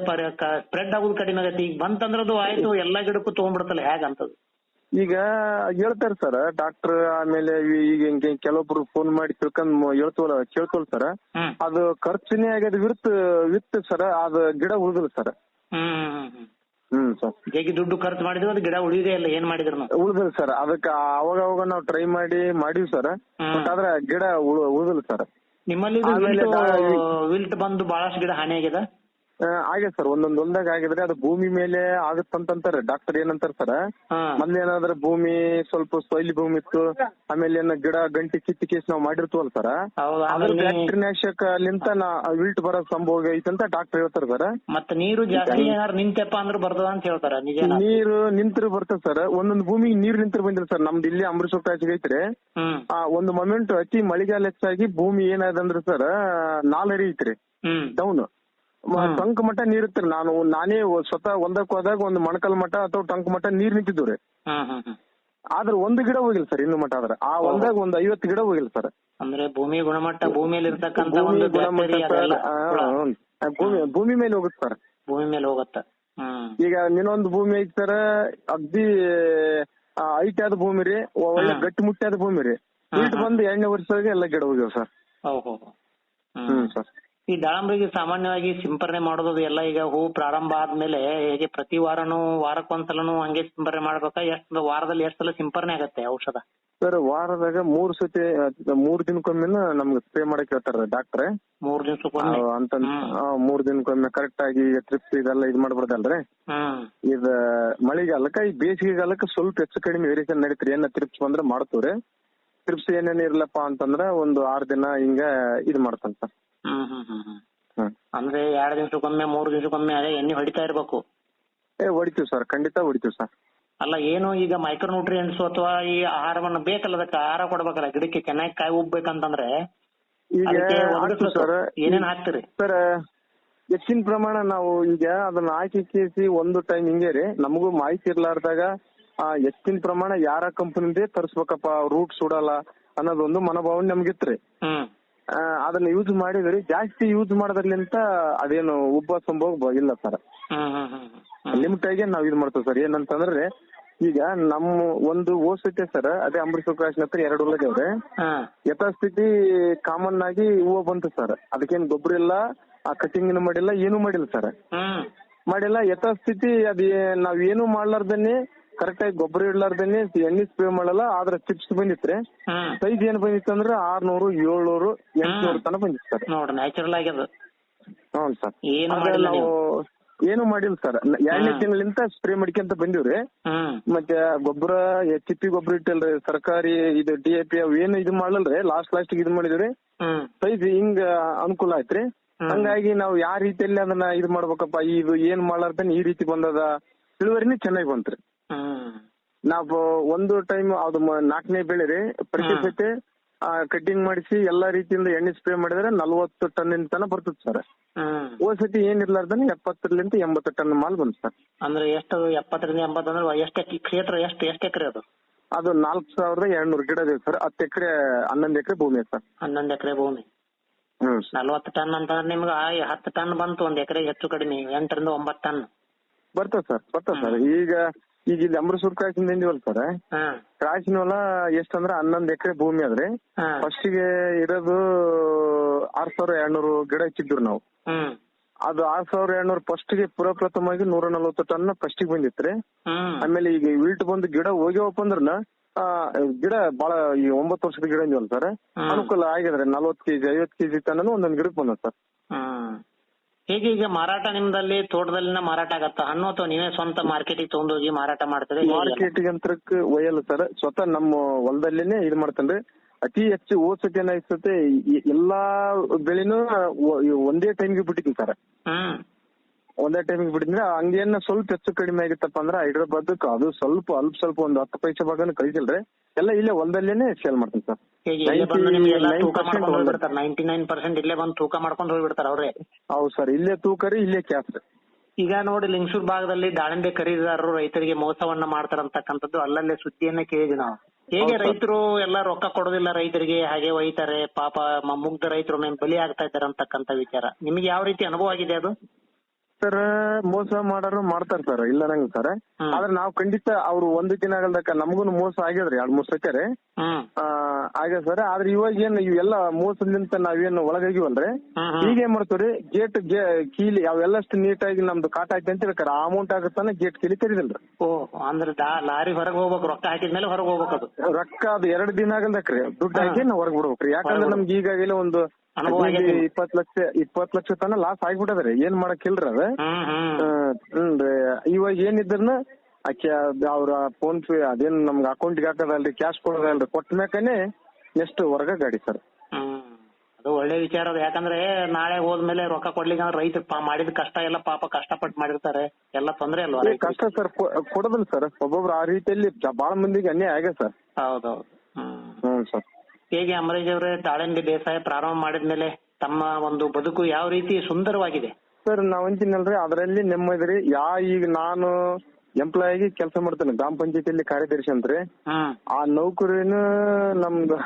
ಸ್ಪ್ರೆಡ್ ಆಗೋದು ಕಡಿಮೆ ಆಗತ್ತೆ. ಈಗ ಬಂತಂದ್ರದು ಆಯ್ತು ಎಲ್ಲಾ ಗಿಡಕ್ಕೂ ತಗೊಂಡ್ಬಿಡ್ತಲ್ಲ ಹೇಗಂತದ್ದು ಈಗ ಹೇಳ್ತಾರೆ ಸರ್ ಡಾಕ್ಟರ್ ಆಮೇಲೆ ಈಗ ಹಿಂಗೆ ಕೆಲವೊಬ್ರು ಫೋನ್ ಮಾಡಿ ತಿಳ್ಕೊಂಡ್ ಹೇಳ್ತವಲ್ಲ ಕೇಳ್ತವಲ್ಲ ಸರ್. ಅದು ಖರ್ಚನೆ ಆಗ್ಯದ ವಿತ್ ವಿತ್ ಸರ್ ಅದು ಗಿಡ ಉಳಿದಿಲ್ಲ ಸರ್. ಹ್ಮ್ ಸರ್. ಜಗ್ಗಿ ದುಡ್ಡು ಖರ್ಚು ಮಾಡಿದ್ರು ಅದು ಗಿಡ ಉಳಿದೇ ಇಲ್ಲ ಏನ್ ಮಾಡಿದ್ರು ಉಳಿದಿಲ್ಲ ಸರ್. ಅದಕ್ಕೆ ಅವಾಗ ಅವಾಗ ನಾವು ಟ್ರೈ ಮಾಡಿ ಮಾಡಿವಿ ಸರ್. ಬಟ್ ಆದ್ರೆ ಗಿಡ ಉಳಿದಿಲ್ಲ ಸರ್. ನಿಮ್ಮಲ್ಲಿ ವಿಲ್ಟ್ ಬಂದು ಬಹಳಷ್ಟು ಗಿಡ ಹಾನಿ ಆಗಿದೆ ಆಗ್ಯದ ಸರ್ ಒಂದೊಂದ್ ಒಂದಾಗ ಆಗಿದ್ರೆ ಅದು ಭೂಮಿ ಮೇಲೆ ಆಗತ್ತಂತಾರೆ ಡಾಕ್ಟರ್ ಏನಂತಾರೆ ಸರ್ ಮೊದ್ಲೇನಾದ್ರೆ ಭೂಮಿ ಸ್ವಲ್ಪ ಸೊಯ್ಲಿ ಭೂಮಿ ಇತ್ತು ಆಮೇಲೆ ಏನ ಗಿಡ ಗಂಟಿ ಕಿತ್ತಿ ಕೇಸ್ ನಾವ್ ಮಾಡಿರ್ತೀವಲ್ಲ ಸರ್ ಅದ್ರ ಆಮೇಲೆ ನೀ- ಲಿಂತ ನಾ ವಿಲ್ಟ್ ಬರೋ ಸಂಭವ ಐತೆ ಅಂತ ಡಾಕ್ಟರ್ ಹೇಳ್ತಾರೆ ಸರ್ ಮತ್ತೆ ನೀರು ಜಾಸ್ತಿ ಏನಾದ್ರು ನಿಂತೆಪ್ಪ ಅಂದ್ರೆ ಬರ್ತದ ಅಂತ ಹೇಳ್ತಾರ ನೀರು ನಿಂತ್ರು ಬರ್ತದೆ ಸರ್ ಒಂದೊಂದು ಭೂಮಿಗೆ ನೀರು ನಿಂತ್ರು ಬಂದಿಲ್ಲ ಸರ್ ನಮ್ದು ಇಲ್ಲಿ ಅಮೃತ ಕಾಚಿಗೆ ಐತ್ರಿ. ಹ್ಮ್. ಆ ಒಂದು ಮೊಮೆಂಟ್ ಅತಿ ಮಳೆಗಾಲ ಹೆಚ್ಚಾಗಿ ಭೂಮಿ ಏನಾದಂದ್ರೆ ಸರ್ ನಾಲರಿ ಐತ್ರಿ. ಡೌನ್ ಟಂಕ್ ಮಟ್ಟ ನೀರ್ ಇರುತ್ತೆ ನಾನು ನಾನೇ ಸ್ವತಃ ಒಂದಕ್ಕೆ ಹೋದಾಗ ಒಂದು ಮಣಕಲ್ ಮಟ್ಟ ಅಥವಾ ಟಂಕ್ ಮಟ್ಟ ನೀರ್ ನಿಂತಿದ್ದು ರೀ. ಆದ್ರೆ ಒಂದು ಗಿಡ ಹೋಗಿಲ್ಲ ಸರ್ ಇನ್ನು ಮಟ್ಟ ಆದ್ರೆ. ಆ ಒಂದಾಗ ಒಂದ್ ಐವತ್ತು ಗಿಡ ಹೋಗಿಲ್ಲ ಸರ್. ಅಂದ್ರೆ ಭೂಮಿ ಗುಣಮಟ್ಟ ಭೂಮಿಯಲ್ಲಿ ಇರ್ತಕ್ಕಂತ ಭೂಮಿ ಮೇಲೆ ಹೋಗುತ್ತೆ ಸರ್. ಭೂಮಿ ಮೇಲೆ ಹೋಗತ್ತ. ಈಗ ಇನ್ನೊಂದು ಭೂಮಿ ಐತಿ ಸರ್ ಅಗ್ದಿ ಐಟ್ ಆದ ಭೂಮಿ ರೀ. ಒಳ್ಳೆ ಗಟ್ಟಿ ಮುಟ್ಟಾದ ಭೂಮಿ ರೀ. ಇಟ್ ಬಂದು ಎರಡನೇ ವರ್ಷದಾಗ ಎಲ್ಲ ಗಿಡ ಹೋಗ್ಯಾವ ಸರ್. ಹ್ಮ್ ಸರ್. ಈ ದಾಳಂಬ್ರಿಗೆ ಸಾಮಾನ್ಯವಾಗಿ ಸಿಂಪರಣೆ ಮಾಡೋದು ಎಲ್ಲ ಈಗ ಹೂ ಪ್ರಾರಂಭ ಆದ್ಮೇಲೆ ಹೇಗೆ ಪ್ರತಿ ವಾರನೂ ವಾರಕ್ಕೊಂದ್ಸಲನೂ ಹಂಗೆ ಸಿಂಪರಣೆ ಮಾಡ್ಬೇಕಾ? ಎಷ್ಟು ವಾರದಲ್ಲಿ ಎಷ್ಟು ಸಲ ಸಿಂಪರಣೆ ಆಗತ್ತೆ ಔಷಧ? ಸರ್ ವಾರದಾಗ ಮೂರ್ ಸತಿ ಮೂರ್ ದಿನಕ್ಕೊಮ್ಮೆ ನಮ್ಗೆ ಸ್ಪ್ರೇ ಮಾಡಕ್ ಹೇಳ್ತಾರ ಡಾಕ್ಟ್ರೆ ಮೂರ್ ದಿನಕ್ಕೊಮ್ಮೆ? ಅಂತ ಮೂರ್ ದಿನಕ್ಕೊಮ್ಮೆ ಕರೆಕ್ಟ್ ಆಗಿ ಟ್ರಿಪ್ಸ್ ಇದೆಲ್ಲ ಇದ್ ಮಾಡ್ಬಾರ್ದಲ್ರಿ? ಇದ ಮಳಿಗಾಲಕ್ಕ ಈ ಬೇಸಿಗೆಗಾಲಕ್ಕ ಸ್ವಲ್ಪ ಹೆಚ್ಚು ಕಡಿಮೆ ವೇರಿಯೇಷನ್ ನಡೀತ್ರಿ. ಏನ ಟ್ರಿಪ್ಸ್ ಬಂದ್ರೆ ಮಾಡ್ತೀವ್ರಿ. ಟ್ರಿಪ್ಸ್ ಏನೇನ್ ಇರ್ಲಪ್ಪ ಅಂತಂದ್ರ ಒಂದು ಆರ್ ದಿನ ಹಿಂಗ ಇದ್ ಮಾಡ್ತಂತ. ಸರ್ ಹ್ಮ್ ಹ್ಮ್ ಹ್ಮ್ ಹ್ಮ್. ಅಂದ್ರೆ ಎರಡ್ ದಿವ್ಸಕ್ಕೊಮ್ಮೆ ಮೂರ್ ದಿವ್ಸಕ್ಕೊಮ್ಮೆ ಅದೇ ಎಣ್ಣೆ ಹೊಡಿತಾ ಇರ್ಬೇಕು. ಏ ಹೊಡಿತೀವಿ ಸರ್ ಖಂಡಿತ ಹೊಡಿತೀವಿ ಸರ್. ಅಲ್ಲ ಏನು ಈಗ ಮೈಕ್ರೋ ನ್ಯೂಟ್ರಿಯೆಂಟ್ಸ್ ಅಥವಾ ಈ ಆಹಾರವನ್ನ ಬೇಕಲ್ಲ ಅದಕ್ಕೆ ಆಹಾರ ಕೊಡ್ಬೇಕಲ್ಲ ಗಿಡಕ್ಕೆ ಚೆನ್ನಾಗಿ ಕಾಯಿ ಉಬ್ಬೇಕಂತಂದ್ರೆ ಈಗ ಅದಕ್ಕೆ ಹಾಕ್ತೀವಿ ಸರ್ ಏನೇನ್ ಹಾಕ್ತೀರಿ? ಸರ್ ಹೆಚ್ಚಿನ ಪ್ರಮಾಣ ನಾವು ಈಗ ಅದನ್ನ ಹಾಕಿ ಕೇಸಿ ಒಂದು ಟೈಮ್ ಹಿಂಗೆ ರೀ ನಮಗೂ ಮಾಹಿತಿ ಇರ್ಲಾರ್ದಾಗ ಆ ಹೆಚ್ಚಿನ ಪ್ರಮಾಣ ಯಾರ ಕಂಪನಿದೇ ತರಿಸ್ಬೇಕಪ್ಪ ರೂಟ್ ಸುಡಲ್ಲ ಅನ್ನೋದೊಂದು ಮನೋಭಾವನೆ ನಮ್ಗಿತ್ರಿ. ಅದನ್ನ ಯೂಸ್ ಮಾಡಿದ್ರಿ ಜಾಸ್ತಿ ಯೂಸ್ ಮಾಡೋದ್ರಲಿಂತ ಅದೇನು ಉಬ್ಬ ಸಂಭವ ಇಲ್ಲ ಸರ್ ಲಿಮಿಟ್ ಆಗಿ ನಾವ್ ಇದು ಮಾಡ್ತೇವೆ ಸರ್ ಏನಂತಂದ್ರೆ ಈಗ ನಮ್ಮ ಒಂದು ಓಸೈತೆ ಸರ್ ಅದೇ ಅಂಬರೀಶ್ ಸುಖರಾಜ್ ಹತ್ರ ಎರಡು ಹಾ. ಯಥಾಸ್ಥಿತಿ ಕಾಮನ್ ಆಗಿ ಹೂವು ಬಂತು ಸರ್ ಅದಕ್ಕೇನ್ ಗೊಬ್ಬರ ಇಲ್ಲ ಆ ಕಟಿಂಗ್ ಮಾಡಿಲ್ಲ ಏನು ಮಾಡಿಲ್ಲ ಸರ್ ಮಾಡಿಲ್ಲ ಯಥಾಸ್ಥಿತಿ ಅದೇ ನಾವ್ ಏನು ಮಾಡ್ಲಾರ್ದನೆ ಕರೆಕ್ಟ್ ಆಗಿ ಗೊಬ್ಬರ ಇಡ್ಲಾರ್ದೇನೆ ಎಣ್ಣೆ ಸ್ಪ್ರೇ ಮಾಡಲ್ಲ ಆದ್ರೆ ಚಿಪ್ಸ್ ಬಂದಿತ್ರಿ. ಸೈಜ್ ಏನ್ ಬಂದಿತ್ತು ಅಂದ್ರೆ ಆರ್ನೂರು ಏಳ್ನೂರು ಎಂಟ್ನೂರು ತನಕ ಬಂದಿತ್ತು ಸರ್. ನೋಡ್ರಿ ನ್ಯಾಚುರಲ್ ಆಗ್ಯದ ಹ್ಞೂ ಸರ್. ನಾವು ಏನು ಮಾಡಿಲ್ಲ ಸರ್. ಎರಡನೇ ತಿಂಗಳಿಂದ ಸ್ಪ್ರೇ ಮಾಡ್ಕೊಂತ ಬಂದಿವ್ರಿ. ಮತ್ತೆ ಗೊಬ್ಬರ ಚಿಪ್ಪಿ ಗೊಬ್ಬರ ಇಟ್ಟಲ್ರಿ ಸರ್ಕಾರಿ ಇದು ಡಿ ಎ ಪಿ ಅವ್ ಏನು ಇದು ಮಾಡಲ್ರಿ ಲಾಸ್ಟ್ ಲಾಸ್ಟ್ ಇದು ಮಾಡಿದ್ರಿ. ಸೈಜ್ ಹಿಂಗ ಅನುಕೂಲ ಆಯ್ತ್ರಿ. ಹಂಗಾಗಿ ನಾವು ಯಾವ ರೀತಿಯಲ್ಲಿ ಅದನ್ನ ಇದು ಮಾಡ್ಬೇಕಪ್ಪ ಇದು ಏನ್ ಮಾಡ್ಲಾರ್ದನ್ ಈ ರೀತಿ ಬಂದದ. ಇಳುವರಿನೇ ಚೆನ್ನಾಗಿ ಬಂತ್ರಿ. ನಾವು ಒಂದು ಟೈಮ್ ಅದು ನಾಲ್ಕನೇ ಬೆಳೆ ರೀ ಪ್ರತಿ ಸತಿ ಕಟಿಂಗ್ ಮಾಡಿಸಿ ಎಲ್ಲಾ ರೀತಿಯಿಂದ ಎಣ್ಣೆ ಸ್ಪ್ರೇ ಮಾಡಿದ್ರೆ ನಲ್ವತ್ತು ಟನ್ ತನಕ ಬರ್ತದೆ ಸರ್ ಒಂದ್ ಹೋದ್ ಸತಿ ಏನಿರ್ಲಾರ್ದನ ಎಪ್ಪತ್ತರಿಂದ ಎಂಬತ್ತು ಟನ್ ಮಾಲ್ ಬಂತು ಸರ್ ಅಂದ್ರೆ ಎಷ್ಟು ಎಪ್ಪತ್ತರಿಂದ ಎಂಬತ್ತು ಅಂದ್ರೆ ಎಷ್ಟು ಕ್ಷೇತ್ರ ಎಷ್ಟು ಎಷ್ಟು ಎಕರೆ ಅದು? ಅದು ನಾಲ್ಕು ಸಾವಿರದ ಎರಡ್ನೂರು ಗಿಡ ಇದೆ ಸರ್ ಹತ್ತು ಎಕರೆ ಹನ್ನೊಂದು ಎಕರೆ ಭೂಮಿ ಸರ್ ಹನ್ನೊಂದು ಎಕರೆ ಭೂಮಿ. ನಲ್ವತ್ತು ಟನ್ ಅಂತಂದ್ರೆ ನಿಮ್ಗೆ ಹತ್ತು ಟನ್ ಬಂತು ಒಂದ್ ಎಕರೆ ಹೆಚ್ಚು ಕಡಿಮೆ ಎಂಟರಿಂದ ಒಂಬತ್ತು ಟನ್ ಬರ್ತದೆ ಸರ್ ಬರ್ತದೆ ಸರ್ ಈಗ ಈಗ ಇಲ್ಲಿ ಅಮೃತಸೂರ್ ಕ್ರಾಸಿಂದ ಬಂದಿವಲ್ಲ ಸರ್ ಕ್ರಾಸಿನ ಹೊಲ ಎಷ್ಟಂದ್ರೆ ಹನ್ನೊಂದು ಎಕರೆ ಭೂಮಿ ಆದ್ರೆ ಹ್ಮ್ ಫಸ್ಟ್ಗೆ ಇರೋದು ಆರ್ ಸಾವಿರ ಎರಡ್ನೂರು ಗಿಡ ಹಚ್ಚಿದ್ರು ನಾವು. ಅದು ಆರ್ ಸಾವಿರ ಎರಡ್ನೂರು ಫಸ್ಟ್ಗೆ ಪುರಪ್ರಥಮವಾಗಿ ನೂರ ನಲ್ವತ್ತು ಟನ್ ಫಸ್ಟ್ಗೆ ಬಂದಿತ್ರಿ ಆಮೇಲೆ ಈಗ ವಿಲ್ಟ್ ಬಂದು ಗಿಡ ಹೋಗ್ಯವಪ್ಪ ಅಂದ್ರನ ಗಿಡ ಬಹಳ ಈ ಒಂಬತ್ತು ವರ್ಷದ ಗಿಡ ಅಂದಿವಲ್ಲ ಸರ್. ಅನುಕೂಲ ಆಗಿದ್ರೆ ನಲ್ವತ್ತು ಕೆಜಿ ಐವತ್ತು ಕೆಜಿ ತನನು ಒಂದೊಂದು ಗಿಡಕ್ಕೆ ಬಂದ ಸರ್. ಹೇಗೆ ಈಗ ಮಾರಾಟ ನಿಮ್ದಲ್ಲಿ ತೋಟದಲ್ಲಿನ ಮಾರಾಟ ಆಗತ್ತ? ಹಣ್ಣು ಅಥವಾ ನೀವೇ ಸ್ವಂತ ಮಾರ್ಕೆಟಿಗೆ ತಗೊಂಡೋಗಿ ಮಾರಾಟ ಮಾಡ್ತೀರಿ? ಮಾರ್ಕೆಟ್ ಯಂತ್ರಕ್ಕೆ ಒಯ್ಯಲ್ಲ ಸರ್ ಸ್ವತಃ ನಮ್ಮ ಹೊಲದಲ್ಲಿನೇ ಇದು ಮಾಡ್ತೇನ್ರಿ. ಅತಿ ಹೆಚ್ಚು ಹೋದ್ ಸತಿ ಎಲ್ಲಾ ಬೆಳೆನೂ ಒಂದೇ ಟೈಮ್ಗೆ ಬಿಟ್ಟಿದ್ವಿ ಸರ್ ಹ್ಮ್. ಒಂದೇ ಟೈಮಿಗೆ ಬಿಟ್ಟಿದ್ರೆ ಹಂಗೇನ ಸ್ವಲ್ಪ ಹೆಚ್ಚು ಕಡಿಮೆ ಆಗಿತ್ತಪ್ಪ ಅಂದ್ರೆ ಹೈದ್ರಾಬಾದ್ ಅದು ಸ್ವಲ್ಪ ಅಲ್ಪ ಸ್ವಲ್ಪ ಒಂದು ಹತ್ತು ಪೈಸೆ ಭಾಗನ ಕಳಿಸಿಲ್ರಿ. ಎಲ್ಲ ಇಲ್ಲೇ ಹೊಲದಲ್ಲೇನೆ ಸೇಲ್ ಮಾಡ್ತೀನಿ ಸರ್. ಹೇಗೆ ಇಲ್ಲೇ ಬಂದು ನಿಮ್ಗೆಲ್ಲ 99% ತೂಕ ಮಾಡ್ಕೊಂಡು ಹೊಲ್ದಲ್ಲಿ. ಹೋಗ್ಬಿಡ್ತಾರೆ. ನೈನ್ ಪರ್ಸೆಂಟ್ ಇಲ್ಲೇ ಬಂದು ತೂಕ ಮಾಡ್ಕೊಂಡು ಹೋಗ್ಬಿಡ್ತಾರೆ ಅವ್ರೆ. ಹೌದು ಸರ್ ಇಲ್ಲೇ ತೂಕರಿ ಇಲ್ಲೇ ಕ್ಯಾಸ್ ಈಗ ನೋಡಿ ಲಿಂಗಸೂರ್ ಭಾಗದಲ್ಲಿ ದಾಳಿಂಬೆ ಖರೀದಿದಾರರು ರೈತರಿಗೆ ಮೋಸವನ್ನ ಮಾಡ್ತಾರಂತಕ್ಕಂಥದ್ದು ಅಲ್ಲಲ್ಲೇ ಸುದ್ದಿಯನ್ನ ಕೇಳಿದ್ವಿ ನಾವು. ಹೇಗೆ ರೈತರು ಎಲ್ಲ ರೊಕ್ಕ ಕೊಡೋದಿಲ್ಲ ರೈತರಿಗೆ ಹಾಗೆ ಒಯ್ತಾರೆ ಪಾಪ ಮುಗ್ಧ ರೈತರು ಮೇಲೆ ಬಲಿ ಆಗ್ತಾ ಇದ್ದಾರೆ ಅಂತಕ್ಕಂಥ ವಿಚಾರ. ನಿಮಗೆ ಯಾವ ರೀತಿ ಅನುಭವ ಆಗಿದೆ ಅದು? ಸರ್ ಮೋಸ ಮಾಡೋರು ಮಾಡ್ತಾರ ಸರ್ ಇಲ್ಲ ನಂಗೆ ಸರ್. ಆದ್ರೆ ನಾವು ಖಂಡಿತ ಅವ್ರು ಒಂದು ದಿನ ಆಗಲ್ದಕ್ಕ ನಮಗೂ ಮೋಸ ಆಗ್ಯದ್ರಿ ಎರಡ್ ಮೂರ್ ಸಕ್ಕರೆ ಆ ಆಗ್ಯದ ಸರ್ ಆದ್ರೆ ಇವಾಗ ಏನ್ ಇವೆಲ್ಲ ಮೋಸದಿಂದ ನಾವೇನು ಒಳಗಾಗಿವಲ್ರಿ. ಈಗ ಏನ್ ಮಾಡ್ತೀವ್ರಿ? ಗೇಟ್ ಕೀಲಿ ಅವೆಲ್ಲಷ್ಟು ನೀಟಾಗಿ ನಮ್ದು ಕಾಟ ಐತೆ ಅಂತ ಹೇಳ್ಕಾರ ಅಮೌಂಟ್ ಆಗುತ್ತಾನೆ ಗೇಟ್ ಕೀಲಿ ತೆರಿದಿಲ್ರಿ ಓ ಅಂದ್ರೆ ಲಾರಿ ಹೊರಗೆ ಹೋಗ್ಬೇಕು ರೊಕ್ಕ ಹಾಕಿದ್ಮೇಲೆ ಹೊರಗೆ ಹೋಗ್ಬೇಕು ಅದು. ರೊಕ್ಕ ಅದು ಎರಡ್ ದಿನ ಆಗಲ್ದಕ್ರಿ ದುಡ್ಡು. ಹಾಕಿ ನಾವ್ ಹೊರಗ್ ಬಿಡ್ಬೇಕ್ರಿ ಯಾಕಂದ್ರೆ ನಮ್ಗೆ ಈಗಾಗಲೇ ಒಂದು. ಇಪ್ಪತ್ ಲಕ್ಷ ಇಪ್ಪತ್ ಲಕ್ಷ ತನ ಲಾಸ್ ಆಗ್ಬಿಟ್ಟದ್ರಿ ಏನ್ ಮಾಡಕ್ಕಿಲ್ರಿ ಅದ? ಹ್ಮ್ ಹ್ಮ್. ಹ್ಮ್ ಇವಾಗ ಏನಿದ್ರನ ಆಕೆ ಅವ್ರ ಫೋನ್ ಪೇ ಅದೇನ್ ನಮ್ಗೆ ಅಕೌಂಟ್ಗೆ ಹಾಕದಲ್ರಿ ಕ್ಯಾಶ್ ಕೊಡೋದಲ್ರಿ ಕೊಟ್ಟ ಮ್ಯಾಕನೆ ನೆಕ್ಸ್ಟ್ ಹೊರಗ ಗಾಡಿ ಸರ್. ಹ್ಮ್. ಅದು ಒಳ್ಳೆ ವಿಚಾರ ಅದು. ಯಾಕಂದ್ರೆ ನಾಳೆ ಹೋದ್ಮೇಲೆ ರೊಕ್ಕ ಕೊಡ್ಲಿಕ್ಕೆ ಅಂದ್ರೆ ರೈತ ಮಾಡಿದ ಕಷ್ಟ ಎಲ್ಲ ಪಾಪ ಕಷ್ಟಪಟ್ಟು ಮಾಡಿರ್ತಾರೆ. ಎಲ್ಲ ತೊಂದ್ರೆ ಅಲ್ವಾ? ಕಷ್ಟ ಸರ್. ಕೊಡೋದಿಲ್ಲ ಸರ್. ಒಬ್ಬೊಬ್ರು ಆ ರೀತಿಯಲ್ಲಿ ಬಹಳ ಬಾಳ ಮಂದಿಗೆ ಅನ್ಯಾಯ ಆಗ್ಯದ ಸರ್. ಹೌದೌದು. ಹ್ಮ್. ಹ್ಮ್ ಸರ್. ಹೇಗೆ ಅಮರೇಶ್ ಅವರೇ ದಾಳಿಂಬೆ ಬೇಸಾಯ ಪ್ರಾರಂಭ ಮಾಡಿದ್ಮೇಲೆ ತಮ್ಮ ಒಂದು ಬದುಕು ಯಾವ ರೀತಿ ಸುಂದರವಾಗಿದೆ? ಸರ್, ನಾವ್ ಅಂತೀನಲ್ರಿ, ಅದರಲ್ಲಿ ನೆಮ್ಮದಿ ರೀ. ಯಾ, ಈಗ ನಾನು ಎಂಪ್ಲಾಯ್ ಆಗಿ ಕೆಲಸ ಮಾಡ್ತೇನೆ. ಗ್ರಾಮ ಪಂಚಾಯತಿಯಲ್ಲಿ ಕಾರ್ಯದರ್ಶಿ ಅಂತ್ರಿ ಆ ನೌಕರಿನ ನಮ್ದು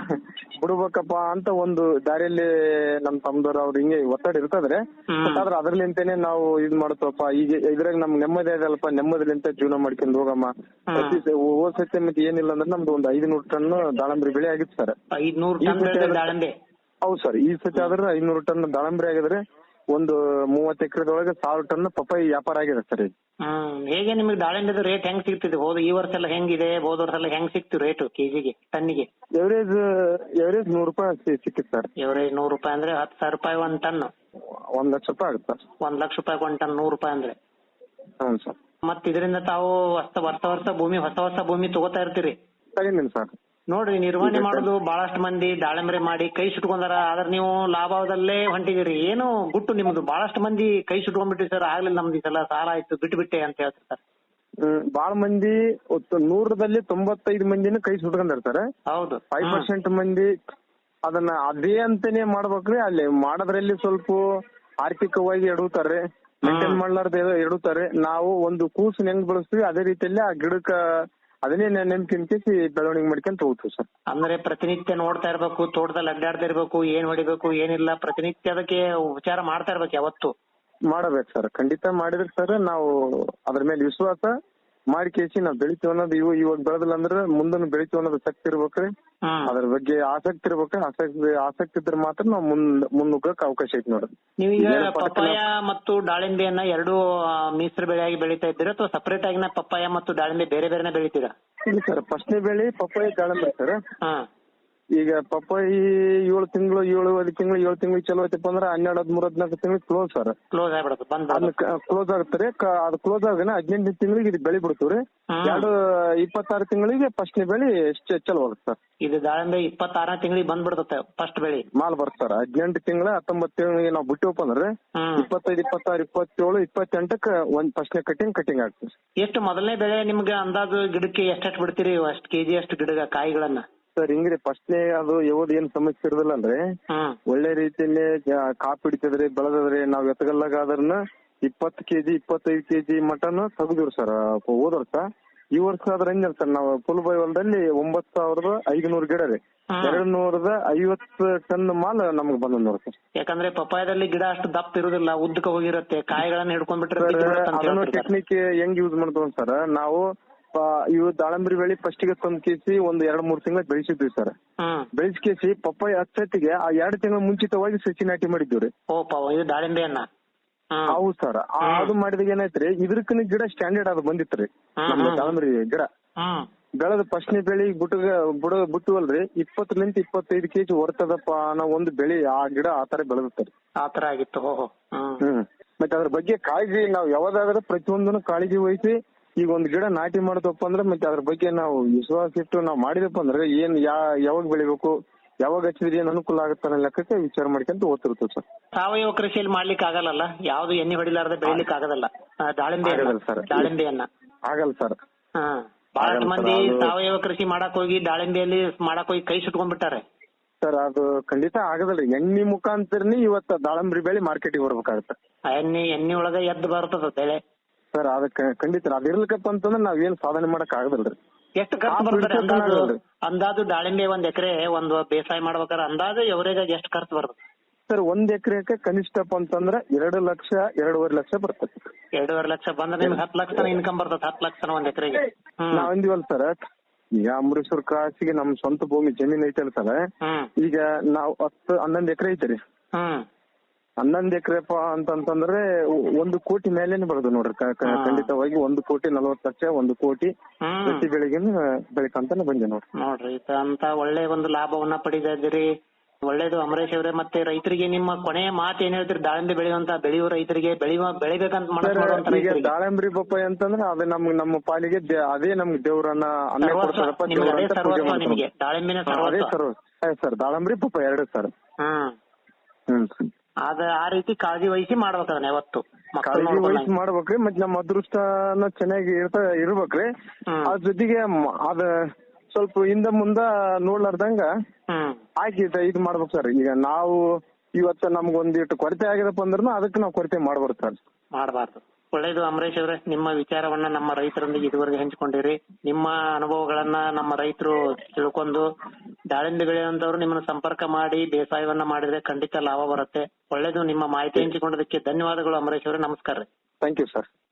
ಬಿಡ್ಬೇಕಪ್ಪ ಅಂತ ಒಂದು ದಾರಿಯಲ್ಲಿ ನಮ್ ತಮ್ದವ್ರ ಅವ್ರ ಹಿಂಗೆ ಒತ್ತಡ ಇರ್ತದ್ರೆ ಆದ್ರೆ ಅದ್ರಲಿಂತನೇ ನಾವು ಇದ್ ಮಾಡ್ತವಪ್ಪ. ಈಗ ಇದ್ರಾಗ ನಮ್ ನೆಮ್ಮದಿ ಅದಲ್ಪ ನೆಮ್ಮದಿಲಿಂತ ಜೀವನ ಮಾಡ್ಕೊಂಡ್ ಹೋಗಮ್ಮ. ಹೋದ್ ಸತಿ ಮತ್ತೆ ಏನಿಲ್ಲ ಅಂದ್ರೆ ನಮ್ದು ಒಂದು ಐದ್ನೂರು ಟನ್ ದಾಳಂಬ್ರಿ ಬೆಳೆ ಆಗಿತ್ತು ಸರ್. ಹೌದು ಸರ್. ಈ ಸತಿ ಆದ್ರೆ ಐನೂರು ಟನ್ ದಾಳಂಬ್ರಿ ಆಗಿದ್ರೆ ಒಂದು ಮೂವತ್ತು ಎಕರೆದೊಳಗೆ ಸಾವಿರ ಟನ್ ಪಪ್ಪಾಯಿ ವ್ಯಾಪಾರ ಆಗಿದೆ ಸರ್ ಈಗ. ಹ್ಮ್ ಹೇಗೆ ನಿಮಗೆ ದಾಳಿಂಬೆದು ರೇಟ್ ಹೆಂಗ್ ಸಿಗ್ತಿದೆ? ಹೋದ ಈ ವರ್ಷ ಎಲ್ಲ ಹೆಂಗಿದೆ? ಹೋದ ವರ್ಷ ಎಲ್ಲ ಹೆಂಗ್ ಸಿಕ್ತು ರೇಟ್ ಕೆಜಿಗೆ ಟನ್ನಿಗೆ? ಎವರೇಜ್ ಎವರೇಜ್ ನೂರು ರೂಪಾಯಿ ಸಿಕ್ಕಿತ್ತು ಸರ್ ಎವರೇಜ್ ನೂರು ರೂಪಾಯಿ ಅಂದ್ರೆ ಹತ್ತು ಸಾವಿರ ರೂಪಾಯಿ ಒಂದ್ ಟನ್. ಒಂದ್ ಲಕ್ಷ ರೂಪಾಯಿ ಆಗುತ್ತೆ ಸರ್ ಒಂದ್ ಲಕ್ಷ ರೂಪಾಯಿ ಒಂದ್ ಟನ್ ನೂರು ರೂಪಾಯಿ ಅಂದ್ರೆ. ಹ್ಞೂ ಸರ್ ಮತ್ ಇದರಿಂದ ತಾವು ಹೊಸ ವರ್ಷ ವರ್ಷ ಭೂಮಿ ಹೊಸ ಹೊಸ ಭೂಮಿ ತಗೋತಾ ಇರ್ತೀರಿ? ತಗೊಂಡಿನಿ ಸರ್ ನೋಡ್ರಿ ನಿರ್ವಹಣೆ ಮಾಡೋದು ಬಹಳಷ್ಟು ಮಂದಿ ದಾಳಿಂಬರೆ ಮಾಡಿ ಕೈ ಸುಟ್ಕೊಂಡಾರ ಆದ್ರೆ ನೀವು ಲಾಭದಲ್ಲೇ ಹೊಂಟಿದಿರಿ. ಏನು ಗುಟ್ಟು ನಿಮ್ದು? ಬಹಳಷ್ಟು ಮಂದಿ ಕೈ ಸುಟ್ಕೊಂಡ್ಬಿಟ್ರಿ ಸರ್ ಆಗ್ಲಿಲ್ಲ ನಮ್ದು ಸಲ ಸಾಲ ಆಯ್ತು ಬಿಟ್ಟು ಬಿಟ್ಟೆ ಅಂತ ಹೇಳ್ತಾರೆ ಸರ್. ಬಾಳ ಮಂದಿ ನೂರದಲ್ಲಿ ತೊಂಬತ್ತೈದು ಮಂದಿನ ಕೈ ಸುಟ್ಕೊಂಡಿರ್ತಾರೆ ಹೌದು. ಫೈವ್. ಪರ್ಸೆಂಟ್ ಮಂದಿ ಅದನ್ನ ಅದೇ ಅಂತಾನೆ ಮಾಡ್ಬೇಕ್ರಿ ಅಲ್ಲಿ ಮಾಡೋದ್ರಲ್ಲಿ ಸ್ವಲ್ಪ ಆರ್ಥಿಕವಾಗಿ ಎಡುತ್ತಾರೆ ಮೇಂಟೈನ್ ಮಾಡ್ಲಾರ್ದ ಎಡುತ್ತಾರೆ ನಾವು ಒಂದು ಕೂಸನ್ ಹೆಂಗ್ ಬಳಸ್ತೀವಿ ಅದೇ ರೀತಿಯಲ್ಲಿ ಆ ಗಿಡಕ್ಕ ಅದನ್ನೇ ನೆನ್ಪಿನ್ಕೇಸಿ ಬೆಳವಣಿಗೆ ಮಾಡ್ಕೊಂತ ಹೋಗ್ತೀವಿ ಸರ್. ಅಂದ್ರೆ ಪ್ರತಿನಿತ್ಯ ನೋಡ್ತಾ ಇರ್ಬೇಕು ತೋಟದಲ್ಲಿ ಅಡ್ಡಾಡ್ತಾ ಇರ್ಬೇಕು ಏನ್ ಹೊಡಿಬೇಕು ಏನಿಲ್ಲ ಪ್ರತಿನಿತ್ಯ ಅದಕ್ಕೆ ವಿಚಾರ ಮಾಡ್ತಾ ಇರ್ಬೇಕು ಯಾವತ್ತು. ಮಾಡಬೇಕು ಸರ್. ಖಂಡಿತ ಮಾಡಿದ್ರೆ ಸರ್ ನಾವು ಅದ್ರ ಮೇಲೆ ವಿಶ್ವಾಸ ಮಾಡಿ ಕೇಸಿ ನಾವ್ ಬೆಳಿತೀವಿ ಅನ್ನೋದು ಇವು ಇವಾಗ ಬೆಳೆದಿಲ್ಲ ಅಂದ್ರೆ ಮುಂದನ್ನು ಬೆಳಿತೀವಿ ಅನ್ನೋದು ಶಕ್ತಿ ಇರ್ಬೇಕ್ರಿ ಅದ್ರ ಬಗ್ಗೆ ಆಸಕ್ತಿ ಇರ್ಬೇಕು. ಆಸಕ್ತಿ ಆಸಕ್ತಿ ಇದ್ರೆ ಮಾತ್ರ ನಾವ್ ಮುಂದ್ ಮುನ್ನುಗ್ಗಕ್ ಅವಕಾಶ ಐತಿ ನೋಡ್ರಿ. ನೀವು ಈಗ ಪಪ್ಪಾಯ ಮತ್ತು ದಾಳಿಂಬೆಯನ್ನ ಎರಡು ಮಿಶ್ರ ಬೆಳೆಯಾಗಿ ಬೆಳೀತಾ ಇದ್ದೀರಾ ಅಥವಾ ಸಪರೇಟ್ ಆಗಿನ ಪಪ್ಪಾಯ ಮತ್ತು ದಾಳಿಂಬೆ ಬೇರೆ ಬೇರೆನೆ ಬೆಳಿತೀರಾ? ಇಲ್ಲ ಸರ್ ಫಸ್ಟ್ನೇ ಬೆಳೆ ಪಪ್ಪಾಯ ದಾಳಿಂಬೆ ಸರ್. ಹಾ. ಈಗ ಪಪ್ಪಾಯಿ ಏಳು ತಿಂಗಳು ಏಳು ಐದು ತಿಂಗಳು ಏಳು ತಿಂಗಳು ಚಲೋ ಐತಪ್ಪ ಅಂದ್ರೆ ಹನ್ನೆರಡು ಹದಿಮೂರು ಹದಿನಾಲ್ಕು ತಿಂಗಳು ಕ್ಲೋಸ್ ಸರ್ ಕ್ಲೋಸ್ ಆಗ್ಬಿಡುತ್ತೆ ಬಂದ್ ಅದನ್ನ ಕ್ಲೋಸ್ ಆಗುತ್ತೆ ಅದು ಕ್ಲೋಸ್ ಆಗನ ಹದಿನೆಂಟು ತಿಂಗಳಿಗೆ ಇದು ಬೆಳಿ ಬಿಡ್ತೀವ್ರಿ ರೀ. ಎರಡು ಇಪ್ಪತ್ತಾರು ತಿಂಗಳಿಗೆ ಫಸ್ಟ್ನೇ ಬೆಳೆ ಚಲೋ ಆಗುತ್ತೆ ಸರ್. ಇದು ದಾಳಿಂಬೆ ಇಪ್ಪತ್ತಾರನೇ ತಿಂಗಳಿಗೆ ಬಂದ್ಬಿಡುತ್ತೆ ಫಸ್ಟ್ ಬೆಳಿ. ಮಾಲ್ ಬರ್ತಾರ ಹದಿನೆಂಟು ತಿಂಗಳ ಹತ್ತೊಂಬತ್ತು ತಿಂಗಳಿಗೆ ನಾವು ಬಿಟ್ಟಿವಪ್ಪ ಅಂದ್ರೆ ಇಪ್ಪತ್ತೈದು ಇಪ್ಪತ್ತಾರು ಇಪ್ಪತ್ತೇಳು ಇಪ್ಪತ್ತೆಂಟಕ್ಕೆ ಒಂದ್ ಫಸ್ಟ್ನೇ ಕಟಿಂಗ್ ಕಟಿಂಗ್ ಆಗ್ತದೆ. ಎಷ್ಟು ಮೊದಲನೇ ಬೆಳೆ ನಿಮ್ಗೆ ಅಂದಾಜು ಗಿಡಕ್ಕೆ ಎಷ್ಟೆಷ್ಟು ಬಿಡ್ತೀರಿ? ಅಷ್ಟು ಕೆಜಿ ಅಷ್ಟು ಗಿಡಗ ಕಾಯಿಗಳನ್ನ? ಸರ್ ಹಿಂಗ್ರಿ ಫಸ್ಟ್ನೇ ಅದು ಯಾವ್ದು ಏನ್ ಸಮಸ್ಯೆ ಇರೋದಿಲ್ಲ ಅಂದ್ರೆ ಒಳ್ಳೆ ರೀತಿಯಲ್ಲಿ ಕಾಪ್ ಹಿಡಿತದ್ರಿ ಬೆಳೆದದ್ರಿ ನಾವ್ ಎತ್ತಗಲ್ಲಾಗ ಅದನ್ನ ಇಪ್ಪತ್ತು ಕೆಜಿ ಇಪ್ಪತ್ತೈದು ಕೆಜಿ ಮಟನ್ ತೆಗ್ದಿವ್ರಿ ಸರ್ ಹೋದ ವರ್ಷ ಈ ವರ್ಷ ಆದ್ರೆ ಹೆಂಗ ಸರ್ ನಾವು ಫುಲ್ ಬೈ ಹೊಲದಲ್ಲಿ ಒಂಬತ್ ಸಾವಿರದ ಐದುನೂರು ಗಿಡ ರೀ. ಎರಡ್ ನೂರದ ಐವತ್ತು ಟನ್ ಮಾಲ್ ನಮ್ಗೆ ಬಂದ ನೋಡಿ ಸರ್. ಯಾಕಂದ್ರೆ ಪಪ್ಪಾಯದಲ್ಲಿ ಗಿಡ ಅಷ್ಟು ದಪ್ಪ ಇರುದಿಲ್ಲ ಉದ್ದಕ್ಕೆ ಹೋಗಿರುತ್ತೆ ಕಾಯಿಗಳನ್ನ ಹಿಡ್ಕೊಂಡ್ಬಿಟ್ರೆ ಅದನ್ನು ಟೆಕ್ನಿಕ್ ಹೆಂಗ್ ಯೂಸ್ ಮಾಡ್ತೀವಿ ಸರ್ ನಾವು ಇವು ದಾಳಂಬ್ರಿ ಬೆಳಿ ಫಸ್ಟ್ಗೆ ತಂದ್ ಕೇಸಿ ಒಂದ್ ಎರಡ್ ಮೂರ್ ತಿಂಗಳ ಬೆಳೆಸಿದ್ವಿ ಸರ್ ಹ್ಮ್ ಬೆಳೆಸ್ಕೇಸಿ ಪಪ್ಪಾಯಿ ಹತ್ತತ್ತಿಗೆ ಆ ಎರಡ್ ತಿಂಗಳ ಮುಂಚಿತವಾಗಿ ಸಸಿ ನಾಟಿ ಮಾಡಿದ್ವಿ ರೀ. ಓ ಪಾಪ ಇದು ದಾಳಿಂಬೆ ಅನ್ನ ಹ್ಮ್ ಹೌದು ಸರ್ ಅದು ಮಾಡಿದಾಗ ಏನಾಯ್ತ್ರಿ ಇದ್ರಕ್ಕನ ಗಿಡ ಸ್ಟ್ಯಾಂಡರ್ಡ್ ಅದು ಬಂದಿತ್ರಿ ನಮ್ಮ ದಾಳಂಬ್ರಿ ಗಿಡ. ಬೆಳೆದ ಫಸ್ಟ್ನೇ ಬೆಳಿ ಬುಟ್ಟ ಬುಡ ಬಿಟ್ಟುವಲ್ರಿ ಇಪ್ಪತ್ತರಿಂದ ಇಪ್ಪತ್ತೈದು ಕೆಜಿ ಹೊರತದಪ್ಪ ಅನ್ನೋ ಒಂದು ಬೆಳಿ ಆ ಗಿಡ ಆತರ ತರ ಬೆಳೆದತ್ರಿ ಆತರ ಆಗಿತ್ತು ಹ್ಮ್. ಮತ್ತೆ ಅದ್ರ ಬಗ್ಗೆ ಕಾಳಜಿ ನಾವ್ ಯಾವ್ದಾದ್ರೂ ಪ್ರತಿಯೊಂದನ್ನು ಕಾಳಜಿ ವಹಿಸಿ ಈಗ ಒಂದ್ ಗಿಡ ನಾಟಿ ಮಾಡ್ತಪ್ಪ ಅಂದ್ರೆ ಮತ್ತೆ ಅದ್ರ ಬಗ್ಗೆ ನಾವು ವಿಶ್ವಾಸ ಇಟ್ಟು ನಾವು ಮಾಡಿದಪ್ಪ ಅಂದ್ರೆ ಏನ್ ಯಾವಾಗ ಬೆಳಿಬೇಕು ಯಾವಾಗ ಹಚ್ಚಿದ್ರೆ ಏನ್ ಅನುಕೂಲ ಆಗುತ್ತೆ ಅನ್ನೋ ಲೆಕ್ಕಕ್ಕೆ ವಿಚಾರ ಮಾಡ್ಕೊಂತ ಓದ್ತಿರ್ತೀವಿ ಸರ್. ಸಾವಯವ ಕೃಷಿಯಲ್ಲಿ ಮಾಡ್ಲಿಕ್ಕೆ ಆಗಲ್ಲ ಯಾವ್ದು ಎಣ್ಣೆ ಹೊಡಿಲಾರ್ದೆ ಬೆಳಿಲಿಕ್ಕೆ ಆಗದಲ್ಲ? ದಾಳಿಂಬೆ. ದಾಳಿಂಬೆಯನ್ನ. ಆಗಲ್ಲ ಸರ್. ಹಾ. ಬಹಳಷ್ಟು ಮಂದಿ ಸಾವಯವ ಕೃಷಿ ಮಾಡಕ್ ಹೋಗಿ ದಾಳಿಂಬೆಯಲ್ಲಿ ಮಾಡಕ್ ಹೋಗಿ ಕೈ ಸುಟ್ಕೊಂಡ್ಬಿಟ್ಟಾರೆ. ಸರ್ ಅದು ಖಂಡಿತ ಆಗದಲ್ಲ ಎಣ್ಣೆ ಮುಖಾಂತರನೇ ಇವತ್ತ ದಾಳಂಬ್ರಿ ಬೆಳೆ ಮಾರ್ಕೆಟಿಗೆ ಬರ್ಬೇಕಾಗತ್ತೆ. ಎಣ್ಣೆ ಎಣ್ಣೆ ಒಳಗ ಎದ್ದು ಬರ್ತದ ಬೆಳೆ. ಸರ್ ಅದಕ್ಕೆ ಖಂಡಿತ ಅದ್ ಇರ್ಲಿಕ್ಕಪ್ಪ ಅಂತಂದ್ರೆ ಏನ್ ಸಾಧನೆ ಮಾಡಕ್ ಆಗದಲ್ರಿ. ಎಷ್ಟು ಖರ್ಚು ಬರ್ತದೆ ಅಂದಾಜು? ಅಂದಾಜು ದಾಳಿಂಬೆ ಒಂದ್ ಎಕರೆ ಒಂದು ಬೇಸಾಯ ಮಾಡ್ಬೇಕಾದ್ರೆ ಅಂದಾಜು ಎವರೇಜ್ ಎಷ್ಟು ಖರ್ಚು ಬರ್ತದೆ? ಸರ್ ಒಂದ್ ಎಕರೆಕ್ಕೆ ಕನಿಷ್ಠಪ್ಪ ಅಂತಂದ್ರೆ ಎರಡು ಲಕ್ಷ ಎರಡೂವರೆ ಲಕ್ಷ ಬರ್ತದೆ. ಎರಡೂವರೆ ಲಕ್ಷ ಬಂದ್ರೆ ನಿಮ್ಗೆ ಹತ್ತು ಲಕ್ಷ ಇನ್ಕಮ್ ಬರ್ತದೆ ಹತ್ತು ಲಕ್ಷ ಒಂದ್ ಎಕರೆಗೆ. ನಾವ್ ಅಂದಿವಲ್ ಸರ್ ಈಗ ಅಮೃತಸರ್ ಕಾಸಿಗೆ ನಮ್ ಸ್ವಂತ ಭೂಮಿ ಜಮೀನ್ ಐತಲ್ ಸರ್ ಈಗ ನಾವ್ ಹತ್ತು ಹನ್ನೊಂದ್ ಎಕರೆ ಐತ್ರಿ. ಹ್ಮ್. ಹನ್ನೊಂದ್ ಎಕರೆಪ್ಪ ಅಂತಂತಂದ್ರೆ ಒಂದು ಕೋಟಿ ಮೇಲೇನೆ ಬರೋದು ನೋಡ್ರಿ. ಖಂಡಿತವಾಗಿ ಒಂದು ಕೋಟಿ ನಲವತ್ತು ಲಕ್ಷ ಒಂದು ಕೋಟಿ ಪ್ರತಿ ಬೆಳೆಗೆನು ಬೆಳಕಂತಾನೆ ಬಂದೆ ನೋಡ್ರಿ. ನೋಡ್ರಿ ಅಂತ ಒಳ್ಳೆ ಒಂದು ಲಾಭವನ್ನ ಪಡಿತಾ ಇದ್ದೀರಿ. ಒಳ್ಳೇದು ಅಮರೇಶ್ ಅವರೇ ಮತ್ತೆ ರೈತರಿಗೆ ನಿಮ್ಮ ಕೊನೆಯ ಮಾತು ಏನ್ ಹೇಳ್ತೀರಿ? ದಾಳಿಂಬೆ ಬೆಳೆಯುವಂತ ಬೆಳೆಯುವ ರೈತರಿಗೆ ಬೆಳೆಯುವ ಬೆಳಿಬೇಕಂತ ಮನಸ್ಸು ದಾಳಿಂಬ್ರಿ ಬಪ್ಪಾಯಿ ಅಂತಂದ್ರೆ ಅದು ನಮ್ ನಮ್ಮ ಪಾಲಿಗೆ ಅದೇ ನಮ್ಗೆ ದೇವರನ್ನ ಅನ್ನ ಕೊಡ್ತಾರಪ್ಪ ನಿಮ್ಗೆ. ನಿಮಗೆ. ದಾಳಿಂಬೆನ ಅದೇ ಸರ್ ದಾಳಂಬ್ರಿ ಪಪ್ಪ ಎರಡು ಸರ್. ಹ್ಮ್. ಹ್ಮ್ ಅದ ಆ ರೀತಿ ಕಾಳಜಿ ವಹಿಸಿ ಮಾಡ್ಬೇಕು ಅದನ್ನ ಯಾವತ್ತು. ಕಾಳಜಿ ವಹಿಸಿ ಮಾಡ್ಬೇಕ್ರಿ ಮತ್ ನಮ್ಮ ಅದೃಷ್ಟನ ಚೆನ್ನಾಗಿ ಇರ್ತ ಇರ್ಬೇಕ್ರಿ. ಅದ್ರ ಜೊತೆಗೆ ಅದ ಸ್ವಲ್ಪ ಹಿಂದ ಮುಂದ ನೋಡ್ಲಾರ್ದಂಗ ಹಾಕಿ ಇದ್ ಮಾಡ್ಬೇಕು ಸರ್. ಈಗ ನಾವು ಇವತ್ತ ನಮ್ಗೊಂದಿಟ್ಟು ಕೊರತೆ ಆಗಿದಪ್ಪ ಅಂದ್ರೂ ಅದಕ್ಕೆ ನಾವು ಕೊರತೆ ಮಾಡ್ಬಾರ್ದು ಸರ್. ಮಾಡಬಾರ್ದು. ಒಳ್ಳೇದು ಅಮರೇಶ್ ಅವರೇ, ನಿಮ್ಮ ವಿಚಾರವನ್ನ ನಮ್ಮ ರೈತರೊಂದಿಗೆ ಇದುವರೆಗೆ ಹಂಚಿಕೊಂಡಿರಿ. ನಿಮ್ಮ ಅನುಭವಗಳನ್ನ ನಮ್ಮ ರೈತರು ತಿಳ್ಕೊಂಡು, ದಾಳಿಂಬೆ ಬೆಳೆಯುವಂತವ್ರು ನಿಮ್ಮನ್ನ ಸಂಪರ್ಕ ಮಾಡಿ, ಬೇಸಾಯವನ್ನ ಮಾಡಿದ್ರೆ ಖಂಡಿತ ಲಾಭ ಬರುತ್ತೆ. ಒಳ್ಳೇದು ನಿಮ್ಮ ಮಾಹಿತಿ ಹಂಚಿಕೊಂಡದಕ್ಕೆ ಧನ್ಯವಾದಗಳು ಅಮರೇಶ್ ಅವರೇ, ನಮಸ್ಕಾರ ರೀ. Thank you sir